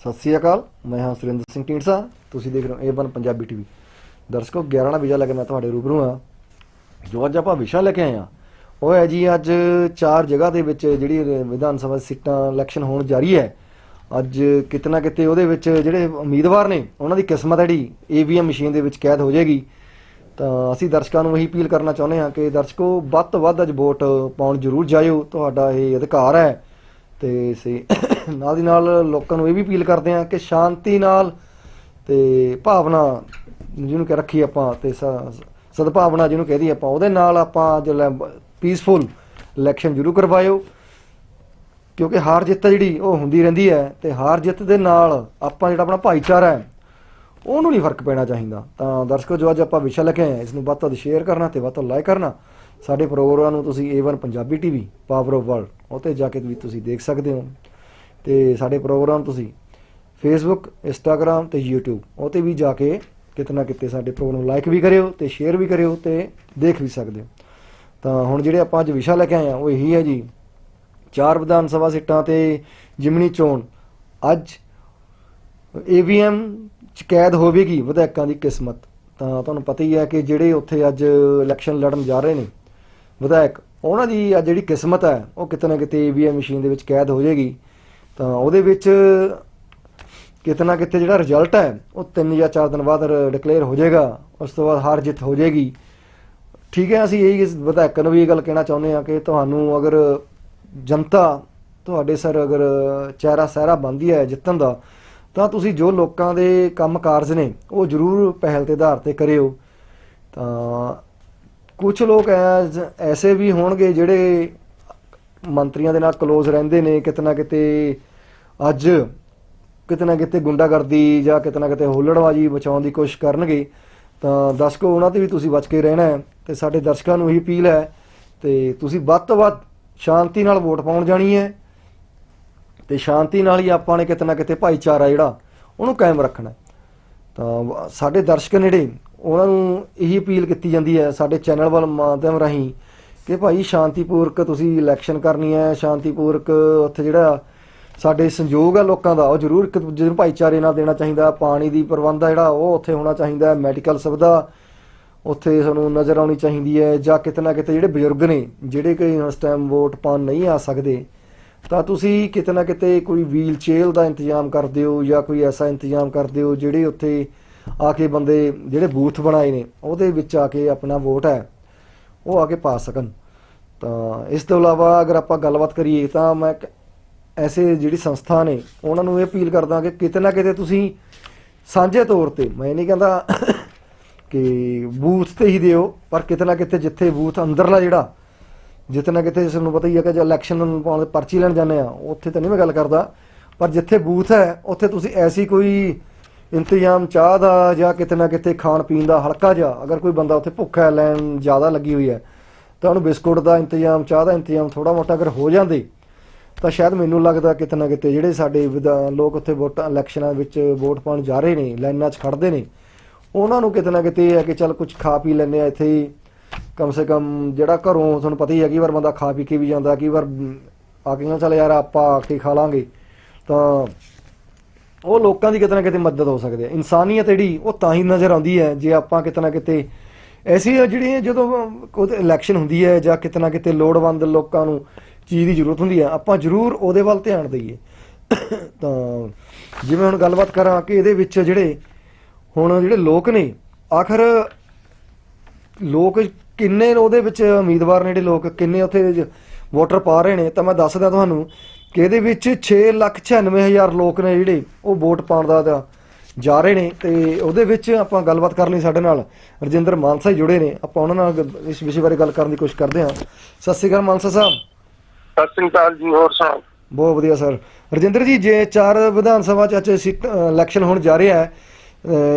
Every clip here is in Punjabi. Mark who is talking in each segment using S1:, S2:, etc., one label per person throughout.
S1: ਸਤਿ ਸ੍ਰੀ ਅਕਾਲ, ਮੈਂ ਹਾਂ ਸੁਰਿੰਦਰ ਸਿੰਘ ਢੀਂਡਸਾ। ਤੁਸੀਂ ਦੇਖ ਰਹੇ ਹੋ ਏਵਨ ਪੰਜਾਬੀ ਟੀਵੀ। ਦਰਸ਼ਕੋ 11 ਨਾ ਵਿਜਾ ਲੈ ਕੇ ਮੈਂ ਤੁਹਾਡੇ ਰੂਬਰੂ ਹਾਂ। ਜੋ ਅੱਜ ਆਪਾਂ ਵਿਸ਼ਾ ਲੈ ਕੇ ਆਏ ਹਾਂ, ਉਹ ਹੈ ਜੀ ਅੱਜ ਚਾਰ ਜਗ੍ਹਾ ਦੇ ਵਿੱਚ ਜਿਹੜੀ ਵਿਧਾਨ ਸਭਾ ਸੀਟਾਂ ਇਲੈਕਸ਼ਨ ਹੋਣ ਜਾਰੀ ਹੈ। ਅੱਜ ਕਿਤਨਾ ਕਿਤੇ ਉਹਦੇ ਵਿੱਚ ਜਿਹੜੇ ਉਮੀਦਵਾਰ ਨੇ, ਉਹਨਾਂ ਦੀ ਕਿਸਮਤ ਹੈ ਜਿਹੜੀ ਈਵੀਐਮ ਮਸ਼ੀਨ ਦੇ ਵਿੱਚ ਕੈਦ ਹੋ ਜਾਏਗੀ। ਤਾਂ ਅਸੀਂ ਦਰਸ਼ਕਾਂ ਨੂੰ ਇਹੀ ਅਪੀਲ ਕਰਨਾ ਚਾਹੁੰਦੇ ਹਾਂ ਕਿ ਦਰਸ਼ਕੋ, ਵੱਧ ਤੋਂ ਵੱਧ ਅੱਜ ਵੋਟ ਪਾਉਣ ਜ਼ਰੂਰ ਜਾਇਓ। ਤੁਹਾਡਾ ਇਹ ਅਧਿਕਾਰ ਹੈ। ਤੇ ਸੇ ਨਾਲ ਦੀ ਨਾਲ ਲੋਕਾਂ ਨੂੰ ਇਹ ਵੀ ਅਪੀਲ ਕਰਦੇ ਹਾਂ ਕਿ ਸ਼ਾਂਤੀ ਨਾਲ ਤੇ ਭਾਵਨਾ ਜਿਹਨੂੰ ਕਿ ਰੱਖੀ ਆਪਾਂ ਤੇ ਸ- ਸਦਭਾਵਨਾ ਜਿਹਨੂੰ ਕਹਦੀ ਆਪਾਂ, ਉਹਦੇ ਨਾਲ ਆਪਾਂ ਜੋ ਪੀਸਫੁਲ ਇਲੈਕਸ਼ਨ ਜ਼ਰੂਰ ਕਰਵਾਇਓ। ਕਿਉਂਕਿ ਹਾਰ ਜਿੱਤ ਹੈ ਜਿਹੜੀ ਉਹ ਹੁੰਦੀ ਰਹਿੰਦੀ ਹੈ ਤੇ ਹਾਰ ਜਿੱਤ ਦੇ ਨਾਲ ਆਪਾਂ ਜਿਹੜਾ ਆਪਣਾ ਭਾਈਚਾਰਾ ਹੈ, ਉਹਨੂੰ ਨਹੀਂ ਫ਼ਰਕ ਪੈਣਾ ਚਾਹੀਦਾ। ਤਾਂ ਦਰਸ਼ਕੋ, ਜੋ ਅੱਜ ਆਪਾਂ ਵਿਸ਼ਾ ਲੈ ਕੇ ਆਏ ਇਸ ਨੂੰ ਵੱਧ ਤੋਂ ਵੱਧ ਸ਼ੇਅਰ ਕਰਨਾ ਤੇ ਵੱਧ ਤੋਂ ਲਾਈਕ ਕਰਨਾ। ਸਾਡੇ ਪ੍ਰੋਗਰਾਮ ਨੂੰ ਤੁਸੀਂ A1 Punjabi TV power of world ਉੱਤੇ ਜਾ ਕੇ ਵੀ ਤੁਸੀਂ ਦੇਖ ਸਕਦੇ ਹੋ। ਤੇ ਸਾਡੇ ਪ੍ਰੋਗਰਾਮ ਤੁਸੀਂ ਫੇਸਬੁੱਕ ਇੰਸਟਾਗ੍ਰam ਤੇ YouTube ਉੱਤੇ ਵੀ ਜਾ ਕੇ ਕਿਤਨਾ ਕਿਤੇ ਸਾਡੇ ਪ੍ਰੋਗਰਾਮ ਨੂੰ ਲਾਈਕ ਵੀ ਕਰਿਓ ਤੇ ਸ਼ੇਅਰ ਵੀ ਕਰਿਓ ਤੇ ਦੇਖ ਵੀ ਸਕਦੇ ਹੋ। ਤਾਂ ਹੁਣ ਜਿਹੜੇ ਆਪਾਂ ਅੱਜ ਵਿਸ਼ਾ ਲੈ ਕੇ ਆਏ ਹਾਂ, ਉਹ ਇਹੀ ਹੈ ਜੀ। ਚਾਰ ਵਿਧਾਨ ਸਭਾ ਸੀਟਾਂ ਤੇ ਜਿਮਨੀ ਚੋਣ। ਅੱਜ ਏਵੀਐਮ ਚ ਕੈਦ ਹੋਵੇਗੀ ਵਿਧਾਇਕਾਂ ਦੀ ਕਿਸਮਤ। ਤਾਂ ਤੁਹਾਨੂੰ ਪਤਾ ਹੀ ਹੈ ਕਿ ਜਿਹੜੇ ਉੱਥੇ ਅੱਜ ਇਲੈਕਸ਼ਨ ਲੜਨ ਜਾ ਰਹੇ ਨੇ ਵਿਧਾਇਕ, ਉਹਨਾਂ ਦੀ ਅੱਜ ਜਿਹੜੀ ਕਿਸਮਤ ਹੈ, ਉਹ ਕਿਤੇ ਨਾ ਕਿਤੇ ਈਵੀਐਮ ਮਸ਼ੀਨ ਦੇ ਵਿੱਚ ਕੈਦ ਹੋ ਜਾਏਗੀ। ਤਾਂ ਉਹਦੇ ਵਿੱਚ ਕਿਤੇ ਨਾ ਕਿਤੇ ਜਿਹੜਾ ਰਿਜ਼ਲਟ ਹੈ, ਉਹ 3 ਜਾਂ 4 ਦਿਨ ਬਾਅਦ ਡਿਕਲੇਅਰ ਹੋ ਜਾਏਗਾ। ਉਸ ਤੋਂ ਬਾਅਦ ਹਾਰ ਜਿੱਤ ਹੋ ਜਾਏਗੀ। ਠੀਕ ਹੈ, ਅਸੀਂ ਇਹੀ ਵਿਧਾਇਕਾਂ ਨੂੰ ਵੀ ਇਹ ਗੱਲ ਕਹਿਣਾ ਚਾਹੁੰਦੇ ਹਾਂ ਕਿ ਤੁਹਾਨੂੰ ਅਗਰ ਜਨਤਾ, ਤੁਹਾਡੇ ਸਰ ਅਗਰ ਚਿਹਰਾ ਸਹਿਰਾ ਬੰਦੀ ਹੈ ਜਿੱਤਣ ਦਾ, ਤਾਂ ਤੁਸੀਂ ਜੋ ਲੋਕਾਂ ਦੇ ਕੰਮ ਕਾਰਜ ਨੇ, ਉਹ ਜ਼ਰੂਰ ਪਹਿਲ ਦੇ ਆਧਾਰ ਤੇ ਕਰਿਓ। ਤਾਂ ਕੁਝ ਲੋਕ ਐਜ਼ ਐਸੇ ਵੀ ਹੋਣਗੇ ਜਿਹੜੇ ਮੰਤਰੀਆਂ ਦੇ ਨਾਲ ক্লোਜ਼ ਰਹਿੰਦੇ ਨੇ ਕਿਤਨਾ ਕਿਤੇ ਅੱਜ ਕਿਤਨਾ ਕਿਤੇ ਗੁੰਡਾਗਰਦੀ ਜਾਂ ਕਿਤਨਾ ਕਿਤੇ ਹੁੱਲੜਬਾਜੀ ਬਚਾਉਣ ਦੀ ਕੋਸ਼ਿਸ਼ ਕਰਨਗੇ, ਤਾਂ ਦਰਸ਼ਕੋ, ਉਹਨਾਂ ਤੇ ਵੀ ਤੁਸੀਂ ਬਚ ਕੇ ਰਹਿਣਾ ਹੈ ਤੇ ਸਾਡੇ ਦਰਸ਼ਕਾਂ ਨੂੰ ਇਹੀ ਅਪੀਲ ਹੈ ਤੇ ਤੁਸੀਂ ਵੱਧ ਤੋਂ ਵੱਧ ਸ਼ਾਂਤੀ ਨਾਲ ਵੋਟ ਪਾਉਣ ਜਾਣੀ ਹੈ ਤੇ ਸ਼ਾਂਤੀ ਨਾਲ ਹੀ ਆਪਾਂ ਨੇ ਕਿਤੇ ਨਾ ਕਿਤੇ ਭਾਈਚਾਰਾ ਜਿਹੜਾ ਉਹਨੂੰ ਕਾਇਮ ਰੱਖਣਾ ਤਾਂ ਵ- ਸਾਡੇ ਦਰਸ਼ਕ ਨੇੜੇ ਉਹਨਾਂ ਨੂੰ ਇਹੀ ਅਪੀਲ ਕੀਤੀ ਜਾਂਦੀ ਹੈ ਸਾਡੇ ਚੈਨਲ ਵੱਲ ਮਾਧਿਅਮ ਰਾਹੀਂ ਕਿ ਭਾਈ ਸ਼ਾਂਤੀਪੂਰਕ ਤੁਸੀਂ ਇਲੈਕਸ਼ਨ ਕਰਨੀ ਹੈ, ਸ਼ਾਂਤੀਪੂਰਕ ਉੱਥੇ ਜਿਹੜਾ ਸਾਡੇ ਸੰਯੋਗ ਹੈ ਲੋਕਾਂ ਦਾ, ਉਹ ਜ਼ਰੂਰ ਇੱਕ ਦੂਜੇ ਨੂੰ ਭਾਈਚਾਰੇ ਨਾਲ ਦੇਣਾ ਚਾਹੀਦਾ, ਪਾਣੀ ਦੀ ਪ੍ਰਬੰਧ ਆ ਜਿਹੜਾ, ਉਹ ਉੱਥੇ ਹੋਣਾ ਚਾਹੀਦਾ ਮੈਡੀਕਲ ਸੁਵਿਧਾ ਉੱਥੇ ਸਾਨੂੰ ਨਜ਼ਰ ਆਉਣੀ ਚਾਹੀਦੀ ਹੈ, ਜਾਂ ਕਿਤੇ ਨਾ ਕਿਤੇ ਜਿਹੜੇ ਬਜ਼ੁਰਗ ਨੇ, ਜਿਹੜੇ ਕਿ ਇਸ ਟਾਈਮ ਵੋਟ ਪਾਉਣ ਨਹੀਂ ਆ ਸਕਦੇ, ਤਾਂ ਤੁਸੀਂ ਕਿਤੇ ਨਾ ਕਿਤੇ ਕੋਈ ਵੀਲ ਚੇਅਰ ਦਾ ਇੰਤਜ਼ਾਮ ਕਰਦੇ ਹੋ ਜਾਂ ਕੋਈ ਐਸਾ ਇੰਤਜ਼ਾਮ ਕਰਦੇ ਹੋ, ਜਿਹੜੇ ਉੱਥੇ ਆ ਕੇ ਬੰਦੇ ਜਿਹੜੇ ਬੂਥ ਬਣਾਏ ਨੇ, ਉਹਦੇ ਵਿੱਚ ਆ ਕੇ ਆਪਣਾ ਵੋਟ ਹੈ, ਉਹ ਆ ਕੇ ਪਾ ਸਕਣ। ਤਾਂ ਇਸ ਤੋਂ ਇਲਾਵਾ ਅਗਰ ਆਪਾਂ ਗੱਲਬਾਤ ਕਰੀਏ, ਤਾਂ ਮੈਂ ਐਸੇ ਜਿਹੜੀ ਸੰਸਥਾ ਨੇ, ਉਹਨਾਂ ਨੂੰ ਇਹ ਅਪੀਲ ਕਰਦਾ ਕਿ ਕਿਤੇ ਨਾ ਕਿਤੇ ਤੁਸੀਂ ਸਾਂਝੇ ਤੌਰ ਤੇ, ਮੈਂ ਨਹੀਂ ਕਹਿੰਦਾ ਕਿ ਬੂਥ ਤੇ ਹੀ ਦਿਓ, ਪਰ ਕਿਤੇ ਨਾ ਕਿਤੇ ਜਿੱਥੇ ਬੂਥ ਅੰਦਰਲਾ ਜਿਹੜਾ, ਜਿੱਥੇ ਨਾ ਕਿਤੇ ਤੁਹਾਨੂੰ ਪਤਾ ਹੀ ਹੈ ਕਿ ਜੇ ਇਲੈਕਸ਼ਨ ਪਾਉਣ ਦੇ ਪਰਚੀ ਲੈਣ ਜਾਂਦੇ ਆ ਉੱਥੇ ਤਾਂ ਨਹੀਂ ਮੈਂ ਗੱਲ ਕਰਦਾ, ਪਰ ਜਿੱਥੇ ਬੂਥ ਹੈ, ਉੱਥੇ ਤੁਸੀਂ ਐਸੀ ਕੋਈ ਇੰਤਜ਼ਾਮ ਚਾਹ ਦਾ ਜਾਂ ਕਿਤੇ ਨਾ ਕਿਤੇ ਖਾਣ ਪੀਣ ਦਾ ਹਲਕਾ ਜਿਹਾ, ਅਗਰ ਕੋਈ ਬੰਦਾ ਉੱਥੇ ਭੁੱਖਾ ਹੈ, ਲੈਣ ਜ਼ਿਆਦਾ ਲੱਗੀ ਹੋਈ ਹੈ, ਤਾਂ ਉਹਨੂੰ ਬਿਸਕੁਟ ਦਾ ਇੰਤਜ਼ਾਮ, ਚਾਹ ਦਾ ਇੰਤਜ਼ਾਮ ਥੋੜਾ ਮੋਟਾ ਅਗਰ ਹੋ ਜਾਂਦੇ, ਤਾਂ ਸ਼ਾਇਦ ਮੈਨੂੰ ਲੱਗਦਾ ਕਿਤੇ ਨਾ ਕਿਤੇ ਜਿਹੜੇ ਸਾਡੇ ਵਿਧਾਨ ਲੋਕ ਉੱਥੇ ਵੋਟਾਂ, ਇਲੈਕਸ਼ਨਾਂ ਵਿੱਚ ਵੋਟ ਪਾਉਣ ਜਾ ਰਹੇ ਨੇ, ਲਾਈਨਾਂ 'ਚ ਖੜਦੇ ਨੇ, ਉਹਨਾਂ ਨੂੰ ਕਿਤੇ ਨਾ ਕਿਤੇ ਇਹ ਹੈ ਕਿ ਚੱਲ ਕੁਝ ਖਾ ਪੀ ਲੈਂਦੇ ਆ ਇੱਥੇ ਹੀ, ਕਮ ਸੇ ਕਮ ਜਿਹੜਾ ਘਰੋਂ ਤੁਹਾਨੂੰ ਪਤਾ ਹੀ ਹੈ ਕਿ ਵਾਰ ਬੰਦਾ ਖਾ ਪੀ ਕੇ ਵੀ ਜਾਂਦਾ, ਕਈ ਵਾਰ ਆ ਕੇ ਨਾ ਚੱਲ ਯਾਰ ਆਪਾਂ ਆ ਕੇ ਖਾ ਲਾਂਗੇ, ਤਾਂ ਉਹ ਲੋਕਾਂ ਦੀ ਕਿਤੇ ਨਾ ਕਿਤੇ ਮਦਦ ਹੋ ਸਕਦੀ ਹੈ। ਇਨਸਾਨੀਅਤ ਜਿਹੜੀ, ਉਹ ਤਾਂ ਹੀ ਨਜ਼ਰ ਆਉਂਦੀ ਹੈ, ਜੇ ਆਪਾਂ ਕਿਤੇ ਨਾ ਕਿਤੇ ਐਸੀ ਜਿਹੜੀਆਂ ਜਦੋਂ ਕੋਈ ਇਲੈਕਸ਼ਨ ਹੁੰਦੀ ਹੈ ਜਾਂ ਕਿਤੇ ਨਾ ਕਿਤੇ ਲੋੜਵੰਦ ਲੋਕਾਂ ਨੂੰ ਚੀਜ਼ ਦੀ ਜ਼ਰੂਰਤ ਹੁੰਦੀ ਹੈ, ਆਪਾਂ ਜ਼ਰੂਰ ਉਹਦੇ ਵੱਲ ਧਿਆਨ ਦਈਏ। ਤਾਂ ਜਿਵੇਂ ਹੁਣ ਗੱਲਬਾਤ ਕਰਾਂ ਕਿ ਇਹਦੇ ਵਿੱਚ ਜਿਹੜੇ ਹੁਣ ਜਿਹੜੇ ਲੋਕ ਨੇ, ਆਖਰ ਲੋਕ ਕਿੰਨੇ ਉਹਦੇ ਵਿੱਚ ਉਮੀਦਵਾਰ ਨੇ ਜਿਹੜੇ ਲੋਕ, ਕਿੰਨੇ ਉੱਥੇ ਵੋਟਰ ਪਾ ਰਹੇ ਨੇ, ਤਾਂ ਮੈਂ ਦੱਸਦਾ ਤੁਹਾਨੂੰ ਕਿ ਇਹਦੇ ਵਿੱਚ 6,96,000 ਲੋਕ ਨੇ ਜਿਹੜੇ ਉਹ ਵੋਟ ਪਾਉਣ ਦਾ ਜਾ ਰਹੇ ਨੇ ਤੇ ਉਹਦੇ ਵਿੱਚ ਆਪਾਂ ਗੱਲਬਾਤ ਕਰਨ ਲਈ ਸਾਡੇ ਨਾਲ ਰਜਿੰਦਰ ਮਾਨਸਾ ਜੁੜੇ ਨੇ। ਆਪਾਂ ਉਹਨਾਂ ਨਾਲ ਇਸ ਵਿਸ਼ੇ ਬਾਰੇ ਗੱਲ ਕਰਨ ਦੀ ਕੋਸ਼ਿਸ਼ ਕਰਦੇ ਹਾਂ। ਸਤਿ ਸ਼੍ਰੀ ਅਕਾਲ ਮਾਨਸਾ ਸਾਹਿਬ।
S2: ਸਤਿ ਸ੍ਰੀ ਅਕਾਲ ਜੀ ਹੋਰ ਸੁਣਾਓ?
S1: ਬਹੁਤ ਵਧੀਆ ਸਰ। ਰਜਿੰਦਰ ਜੀ ਜੇ ਚਾਰ ਵਿਧਾਨ ਸਭਾ ਚ ਅੱਜ ਇਲੈਕਸ਼ਨ ਹੋਣ ਜਾ ਰਿਹਾ ਹੈ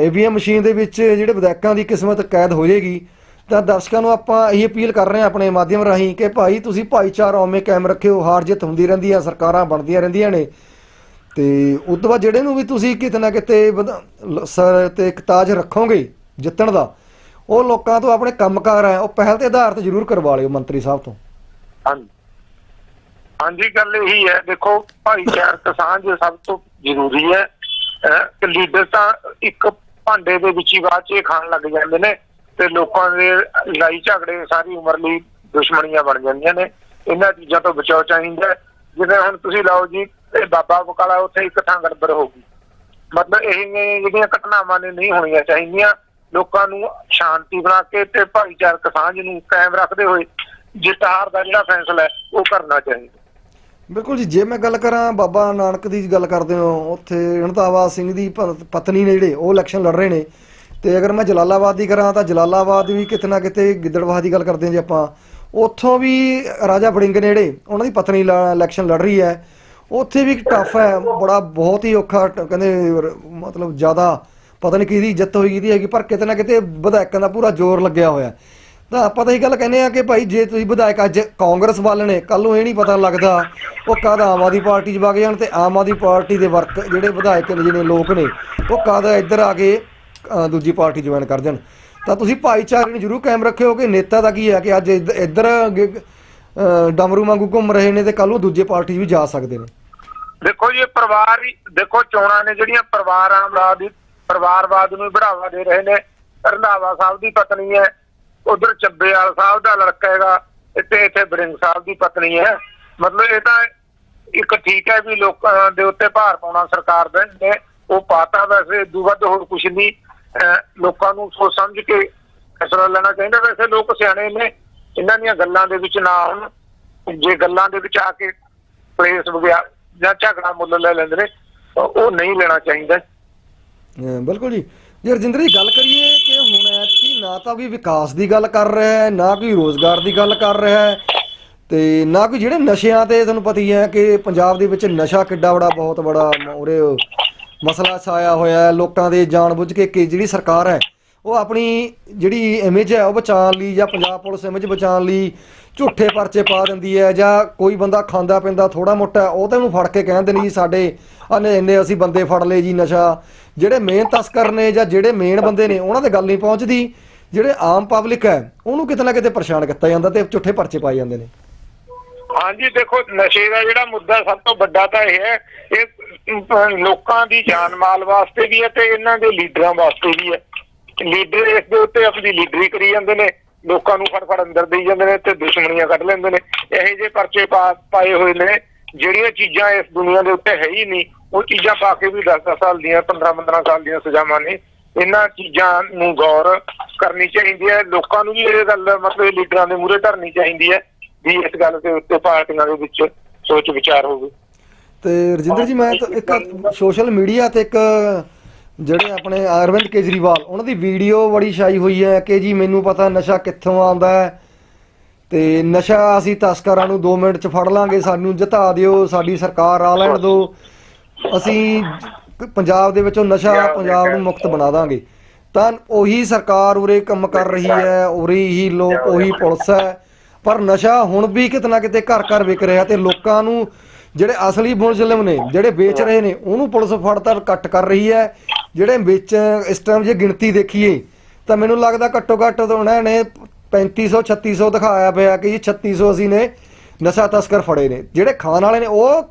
S1: ਈਵੀਐਮ ਮਸ਼ੀਨ ਦੇ ਵਿੱਚ ਜਿਹੜੇ ਵਿਧਾਇਕਾਂ ਦੀ ਕਿਸਮਤ ਕੈਦ ਹੋ ਜਾਏਗੀ ਤਾਂ ਦਰਸ਼ਕਾਂ ਨੂੰ ਆਪਾਂ ਇਹ ਅਪੀਲ ਕਰ ਰਹੇ ਹਾਂ ਆਪਣੇ ਮਾਧਿਅਮ ਰਾਹੀਂ ਕਿ ਭਾਈ ਤੁਸੀਂ ਭਾਈਚਾਰਾ ਉਵੇਂ ਕਾਇਮ ਰੱਖਿਓ, ਹਾਰ ਜਿੱਤ ਹੁੰਦੀ ਰਹਿੰਦੀ ਹੈ ਸਰਕਾਰਾਂ ਬਣਦੀਆਂ ਰਹਿੰਦੀਆਂ ਨੇ। ਤੇ ਉਸ ਤੋਂ ਬਾਅਦ ਜਿਹੜੇ ਨੂੰ ਵੀ ਤੁਸੀਂ ਕਿਤੇ ਨਾ ਕਿਤੇ ਸਰ ਤੇ ਇੱਕ ਤਾਜ ਰੱਖੋਗੇ ਜਿੱਤਣ ਦਾ, ਉਹ ਲੋਕਾਂ ਤੋਂ ਆਪਣੇ ਕੰਮਕਾਰ ਹੈ, ਉਹ ਪਹਿਲ ਦੇ ਆਧਾਰ ਤੇ ਜ਼ਰੂਰ ਕਰਵਾ ਲਿਓ ਮੰਤਰੀ ਸਾਹਿਬ ਤੋਂ।
S2: ਹਾਂਜੀ। ਗੱਲ ਇਹੀ ਹੈ, ਦੇਖੋ ਭਾਈਚਾਰਕ ਸਾਂਝ ਸਭ ਤੋਂ ਜ਼ਰੂਰੀ ਹੈ। ਲੀਡਰ ਤਾਂ ਇੱਕ ਭਾਂਡੇ ਦੇ ਵਿੱਚ ਹੀ ਬਾਅਦ ਚ ਖਾਣ ਲੱਗ ਜਾਂਦੇ ਨੇ। ਤੇ ਲੋਕਾਂ ਦੇ ਲੜਾਈ ਝਗੜੇ ਸਾਰੀ ਉਮਰ ਲਈ ਦੁਸ਼ਮਣੀਆਂ ਬਣ ਜਾਂਦੀਆਂ ਨੇ। ਇਹਨਾਂ ਚੀਜ਼ਾਂ ਤੋਂ ਬਚਾਓ ਚਾਹੀਦਾ ਜਿਵੇਂ ਹੁਣ ਤੁਸੀਂ ਲਾਓ ਜੀ, ਇਹ ਬਾਬਾ ਬਕਾਲਾ ਉੱਥੇ ਇੱਕ ਥਾਂ ਗੜਬੜ ਹੋ ਗਈ। ਮਤਲਬ ਇਹ ਜਿਹੜੀਆਂ ਘਟਨਾਵਾਂ ਨੇ ਨਹੀਂ ਹੋਣੀਆਂ ਚਾਹੀਦੀਆਂ। ਲੋਕਾਂ ਨੂੰ ਸ਼ਾਂਤੀ ਬਣਾ ਕੇ ਤੇ ਭਾਈਚਾਰਕ ਸਾਂਝ ਨੂੰ ਕਾਇਮ ਰੱਖਦੇ ਹੋਏ ਜਿੱਤ ਦਾ ਜਿਹੜਾ ਫੈਸਲਾ ਹੈ, ਉਹ ਕਰਨਾ ਚਾਹੀਦਾ।
S1: ਬਿਲਕੁਲ ਜੀ, ਜੇ ਮੈਂ ਗੱਲ ਕਰਾਂ ਬਾਬਾ ਨਾਨਕ ਦੀ ਗੱਲ ਕਰਦੇ ਹੋ, ਉੱਥੇ ਰਣਤਾਵਾ ਸਿੰਘ ਦੀ ਪਤਨੀ ਨੇ ਜਿਹੜੇ, ਉਹ ਇਲੈਕਸ਼ਨ ਲੜ ਰਹੇ ਨੇ। ਤੇ ਅਗਰ ਮੈਂ ਜਲਾਲਾਬਾਦ ਦੀ ਕਰਾਂ ਤਾਂ ਜਲਾਲਾਬਾਦ ਵੀ ਕਿਤੇ ਨਾ ਕਿਤੇ ਗਿੱਦੜਵਾਹ ਦੀ ਗੱਲ ਕਰਦੇ ਹਾਂ ਜੇ ਆਪਾਂ। ਉੱਥੋਂ ਵੀ ਰਾਜਾ ਵੜਿੰਗ ਨੇੜੇ ਉਹਨਾਂ ਦੀ ਪਤਨੀ ਲ- ਇਲੈਕਸ਼ਨ ਲੜ ਰਹੀ ਹੈ। ਉੱਥੇ ਵੀ ਟਫ ਹੈ, ਬੜਾ ਬਹੁਤ ਹੀ ਔਖਾ ਟ- ਕਹਿੰਦੇ ਮਤਲਬ ਜ਼ਿਆਦਾ ਪਤਾ ਨਹੀਂ ਕਿਹਦੀ ਜਿੱਤ ਹੋਈ, ਕਿਹਦੀ ਹੈਗੀ, ਪਰ ਕਿਤੇ ਨਾ ਕਿਤੇ ਵਿਧਾਇਕਾਂ ਦਾ ਪੂਰਾ ਜ਼ੋਰ ਲੱਗਿਆ ਹੋਇਆ। ਤਾਂ ਆਪਾਂ ਤਾਂ ਇਹ ਗੱਲ ਕਹਿੰਦੇ ਆ ਕਿ ਭਾਈ ਜੇ ਤੁਸੀਂ ਵਿਧਾਇਕ ਅੱਜ ਕਾਂਗਰਸ ਵੱਲ ਨੇ ਕੱਲ ਨੂੰ ਇਹ ਨਹੀਂ ਪਤਾ ਲੱਗਦਾ ਉਹ ਕਦ ਆਮ ਆਦਮੀ ਪਾਰਟੀ 'ਚ ਵਗ ਜਾਣ ਤੇ ਆਮ ਆਦਮੀ ਪਾਰਟੀ ਦੇ ਵਰਕ ਜਿਹੜੇ ਵਿਧਾਇਕ ਨੇ ਜਿਹੜੇ ਲੋਕ ਨੇ, ਉਹ ਕਦ ਇੱਧਰ ਆ ਕੇ ਦੂਜੀ ਪਾਰਟੀ ਜੁਆਇਨ ਕਰ ਜਾਣ ਤਾਂ ਤੁਸੀਂ ਭਾਈਚਾਰੇ ਨੂੰ ਜ਼ਰੂਰ ਕਾਇਮ ਰੱਖਿਓ ਕਿ ਨੇਤਾ ਦਾ ਕੀ ਹੈ ਕਿ ਅੱਜ ਇੱਧਰ ਡਮਰੂ ਵਾਂਗੂ ਘੁੰਮ ਰਹੇ ਨੇ ਤੇ ਕੱਲ ਨੂੰ ਦੂਜੇ ਪਾਰਟੀ ਵੀ ਜਾ ਸਕਦੇ ਨੇ।
S2: ਦੇਖੋ ਜੀ ਪਰਿਵਾਰ ਦੇਖੋ ਚੋਣਾਂ ਨੇ ਜਿਹੜੀਆਂ ਪਰਿਵਾਰਾਂ ਦੀ ਪਰਿਵਾਰਵਾਦ ਨੂੰ ਬੜਾਵਾ ਦੇ ਰਹੇ ਨੇ। ਰੰਧਾਵਾ ਸਾਹਿਬ ਦੀ ਪਤਨੀ ਹੈ, ਉਧਰ ਚੱਬੇਵਾਲ ਸਾਹਿਬ ਦਾ ਲੜਕਾ ਹੈਗਾ, ਇੱਥੇ ਇੱਥੇ ਬਰਿੰਗ ਸਾਹਿਬ ਦੀ ਪਤਨੀ ਹੈ। ਮਤਲਬ ਇਹ ਤਾਂ ਇੱਕ ਠੀਕ ਹੈ ਵੀ ਲੋਕਾਂ ਦੇ ਉੱਤੇ ਭਾਰ ਪਾਉਣਾ ਸਰਕਾਰ ਦੇ ਨੇ, ਉਹ ਪਾਤਾ ਵੈਸੇ ਦੂ ਵੱਧ ਹੋਰ ਕੁਝ ਨਹੀਂ। ਲੋਕਾਂ ਨੂੰ ਸੋਚ ਸਮਝ ਕੇ ਫੈਸਲਾ ਲੈਣਾ ਚਾਹੀਦਾ। ਵੈਸੇ ਲੋਕ ਸਿਆਣੇ ਨੇ, ਇਹਨਾਂ ਦੀਆਂ ਗੱਲਾਂ ਦੇ ਵਿੱਚ ਨਾ ਆਉਣ। ਜੇ ਗੱਲਾਂ ਦੇ ਵਿੱਚ ਆ ਕੇ ਕਲੇਸ਼ ਵਗਿਆ ਜਾਂ ਝਗੜਾ ਮੁੱਲ ਲੈ ਲੈਂਦੇ ਨੇ ਉਹ ਨਹੀਂ ਲੈਣਾ ਚਾਹੀਦਾ।
S1: ਬਿਲਕੁਲ ਜੀ। ਜੇ ਰਜਿੰਦਰ ਜੀ ਗੱਲ ਕਰੀਏ ਕਿ ਹੁਣ ਐਤਕੀ ਨਾ ਤਾਂ ਕੋਈ ਵਿਕਾਸ ਦੀ ਗੱਲ ਕਰ ਰਿਹਾ ਹੈ, ਨਾ ਕੋਈ ਰੋਜ਼ਗਾਰ ਦੀ ਗੱਲ ਕਰ ਰਿਹਾ ਹੈ, ਤੇ ਨਾ ਕੋਈ ਜਿਹੜੇ ਨਸ਼ਿਆਂ ਤੇ ਤੁਹਾਨੂੰ ਪਤਾ ਹੀ ਹੈ ਕਿ ਪੰਜਾਬ ਦੇ ਵਿੱਚ ਨਸ਼ਾ ਕਿੱਡਾ ਬੜਾ ਬਹੁਤ ਬੜਾ ਉਰੇ ਮਸਲਾ ਛਾਇਆ ਹੋਇਆ ਹੈ, ਲੋਕਾਂ ਦੇ ਜਾਣਬੁੱਝ ਕੇ ਕਿ ਜਿਹੜੀ ਸਰਕਾਰ ਹੈ, ਉਹ ਆਪਣੀ ਜਿਹੜੀ ਇਮੇਜ ਹੈ, ਉਹ ਬਚਾਉਣ ਲਈ ਜਾਂ ਪੰਜਾਬ ਪੁਲਿਸ ਇਮੇਜ ਬਚਾਉਣ ਲਈ ਝੂਠੇ ਪਰਚੇ ਪਾ ਦਿੰਦੀ ਹੈ ਜਾਂ ਕੋਈ ਬੰਦਾ ਖਾਂਦਾ ਪੈਂਦਾ ਥੋੜਾ ਮੋਟਾ ਉਹ ਤਾਂ ਉਹਨੂੰ ਫੜ ਕੇ ਕਹਿੰਦੇ ਨੇ ਜੀ ਸਾਡੇ ਆਨੇ ਇੰਨੇ ਅਸੀਂ ਬੰਦੇ ਫੜ ਲਏ ਜੀ ਨਸ਼ਾ। ਜਿਹੜੇ ਮੇਨ ਤਸਕਰ ਨੇ ਜਾਂ ਜਿਹੜੇ ਮੇਨ ਬੰਦੇ ਨੇ, ਉਹਨਾਂ ਤੇ ਗੱਲ ਨਹੀਂ ਪਹੁੰਚਦੀ। ਜਿਹੜੇ ਆਮ ਪਬਲਿਕ ਹੈ, ਉਹਨੂੰ ਕਿਤੇ ਨਾ ਕਿਤੇ ਪਰੇਸ਼ਾਨ ਕੀਤਾ ਜਾਂਦਾ ਤੇ ਝੂਠੇ ਪਰਚੇ ਪਾਏ ਜਾਂਦੇ ਨੇ।
S2: ਹਾਂਜੀ, ਦੇਖੋ, ਨਸ਼ੇ ਦਾ ਜਿਹੜਾ ਮੁੱਦਾ ਸਭ ਤੋਂ ਵੱਡਾ ਤਾਂ ਇਹ ਹੈ, ਇਹ ਲੋਕਾਂ ਦੀ ਜਾਨ ਮਾਲ ਵਾਸਤੇ ਵੀ ਹੈ ਤੇ ਇਹਨਾਂ ਦੇ ਲੀਡਰਾਂ ਵਾਸਤੇ ਵੀ ਹੈ। ਲੀਡਰ ਇਸ ਦੇ ਉੱਤੇ ਆਪਣੀ ਲੀਡਰੀ ਕਰੀ ਜਾਂਦੇ ਨੇ, ਲੋਕਾਂ ਨੂੰ ਫੜ ਫੜ ਅੰਦਰ ਦੇਈ ਜਾਂਦੇ ਨੇ ਤੇ ਦੁਸ਼ਮਣੀਆਂ ਕੱਢ ਲੈਂਦੇ ਨੇ। ਇਹੋ ਜਿਹੇ ਪਰਚੇ ਪਾ ਪਾਏ ਹੋਏ ਨੇ, ਜਿਹੜੀਆਂ ਚੀਜ਼ਾਂ ਇਸ ਦੁਨੀਆ ਦੇ ਉੱਤੇ ਹੈ ਹੀ ਨਹੀਂ, ਉਹ ਚੀਜ਼ਾਂ ਪਾ ਕੇ ਵੀ 10-10 ਸਾਲ ਦੀਆਂ 15-15 ਸਾਲ ਦੀਆਂ ਸਜ਼ਾਵਾਂ ਨੇ। ਇਹਨਾਂ ਚੀਜ਼ਾਂ ਨੂੰ ਗੌਰ ਕਰਨੀ ਚਾਹੀਦੀ ਹੈ। ਲੋਕਾਂ ਨੂੰ ਵੀ ਇਹ ਗੱਲ, ਮਤਲਬ ਲੀਡਰਾਂ ਦੇ ਮੂਹਰੇ ਧਰਨੀ ਚਾਹੀਦੀ ਹੈ ਵੀ ਇਸ ਗੱਲ ਦੇ ਉੱਤੇ ਪਾਰਟੀਆਂ ਦੇ ਵਿੱਚ ਸੋਚ ਵਿਚਾਰ ਹੋਵੇ।
S1: ਤੇ ਰਜਿੰਦਰ ਜੀ ਮੈਂ ਤਾਂ ਇੱਕ ਸੋਸ਼ਲ ਮੀਡੀਆ ਤੇ ਇੱਕ ਜਿਹੜੇ ਆਪਣੇ ਅਰਵਿੰਦ ਕੇਜਰੀਵਾਲ ਉਹਨਾਂ ਦੀ ਵੀਡੀਓ ਬੜੀ ਛਾਈ ਹੋਈ ਹੈ ਕਿ ਜੀ ਮੈਨੂੰ ਪਤਾ ਨਸ਼ਾ ਕਿੱਥੋਂ ਆਉਂਦਾ ਹੈ। ਤੇ ਨਸ਼ਾ ਅਸੀਂ ਤਸਕਰਾਂ ਨੂੰ 2 ਮਿੰਟ ਚ ਫੜ ਲਾਂਗੇ ਸਾਨੂੰ ਜਿਤਾ ਦਿਓ ਸਾਡੀ ਸਰਕਾਰ ਆ ਲੈਣ ਦਿਓ ਅਸੀਂ ਪੰਜਾਬ ਦੇ ਵਿੱਚੋਂ ਨਸ਼ਾ ਪੰਜਾਬ ਨੂੰ ਮੁਕਤ ਬਣਾ ਦਾਂਗੇ। ਤਾਂ ਉਹੀ ਸਰਕਾਰ ਉਰੇ ਕੰਮ ਕਰ ਰਹੀ ਹੈ ਉਰੇ ਹੀ ਲੋਕ ਉਹੀ ਪੁਲਿਸ ਹੈ। ਪਰ ਨਸ਼ਾ ਹੁਣ ਵੀ ਕਿਤੇ ਨਾ ਕਿਤੇ ਘਰ ਘਰ ਵਿਕ ਰਿਹਾ ਤੇ ਲੋਕਾਂ ਨੂੰ ਜਿਹੜੇ ਅਸਲੀ ਮੁਲਜ਼ਮ ਨੇ, ਜਿਹੜੇ ਵੇਚ ਰਹੇ ਨੇ, ਉਹਨੂੰ ਪੁਲਿਸ ਫੜਤਾਲ ਕੱਟ ਕਰ ਰਹੀ ਹੈ। ਜਿਹੜੇ ਵਿੱਚ ਇਸ ਟਾਈਮ ਜੇ ਗਿਣਤੀ ਦੇਖੀਏ, ਤਾਂ ਮੈਨੂੰ ਲੱਗਦਾ ਘੱਟੋ ਘੱਟ ਉਹਨਾਂ ਨੇ 3500 3600 ਦਿਖਾਇਆ ਪਿਆ ਕਿ ਜੀ 3600 ਅਸੀਂ ਨੇ ਨਸ਼ਾ ਤਸਕਰ ਫੜੇ ਨੇ। ਜਿਹੜੇ ਖਾਣ ਵਾਲੇ ਨੇ, ਉਹ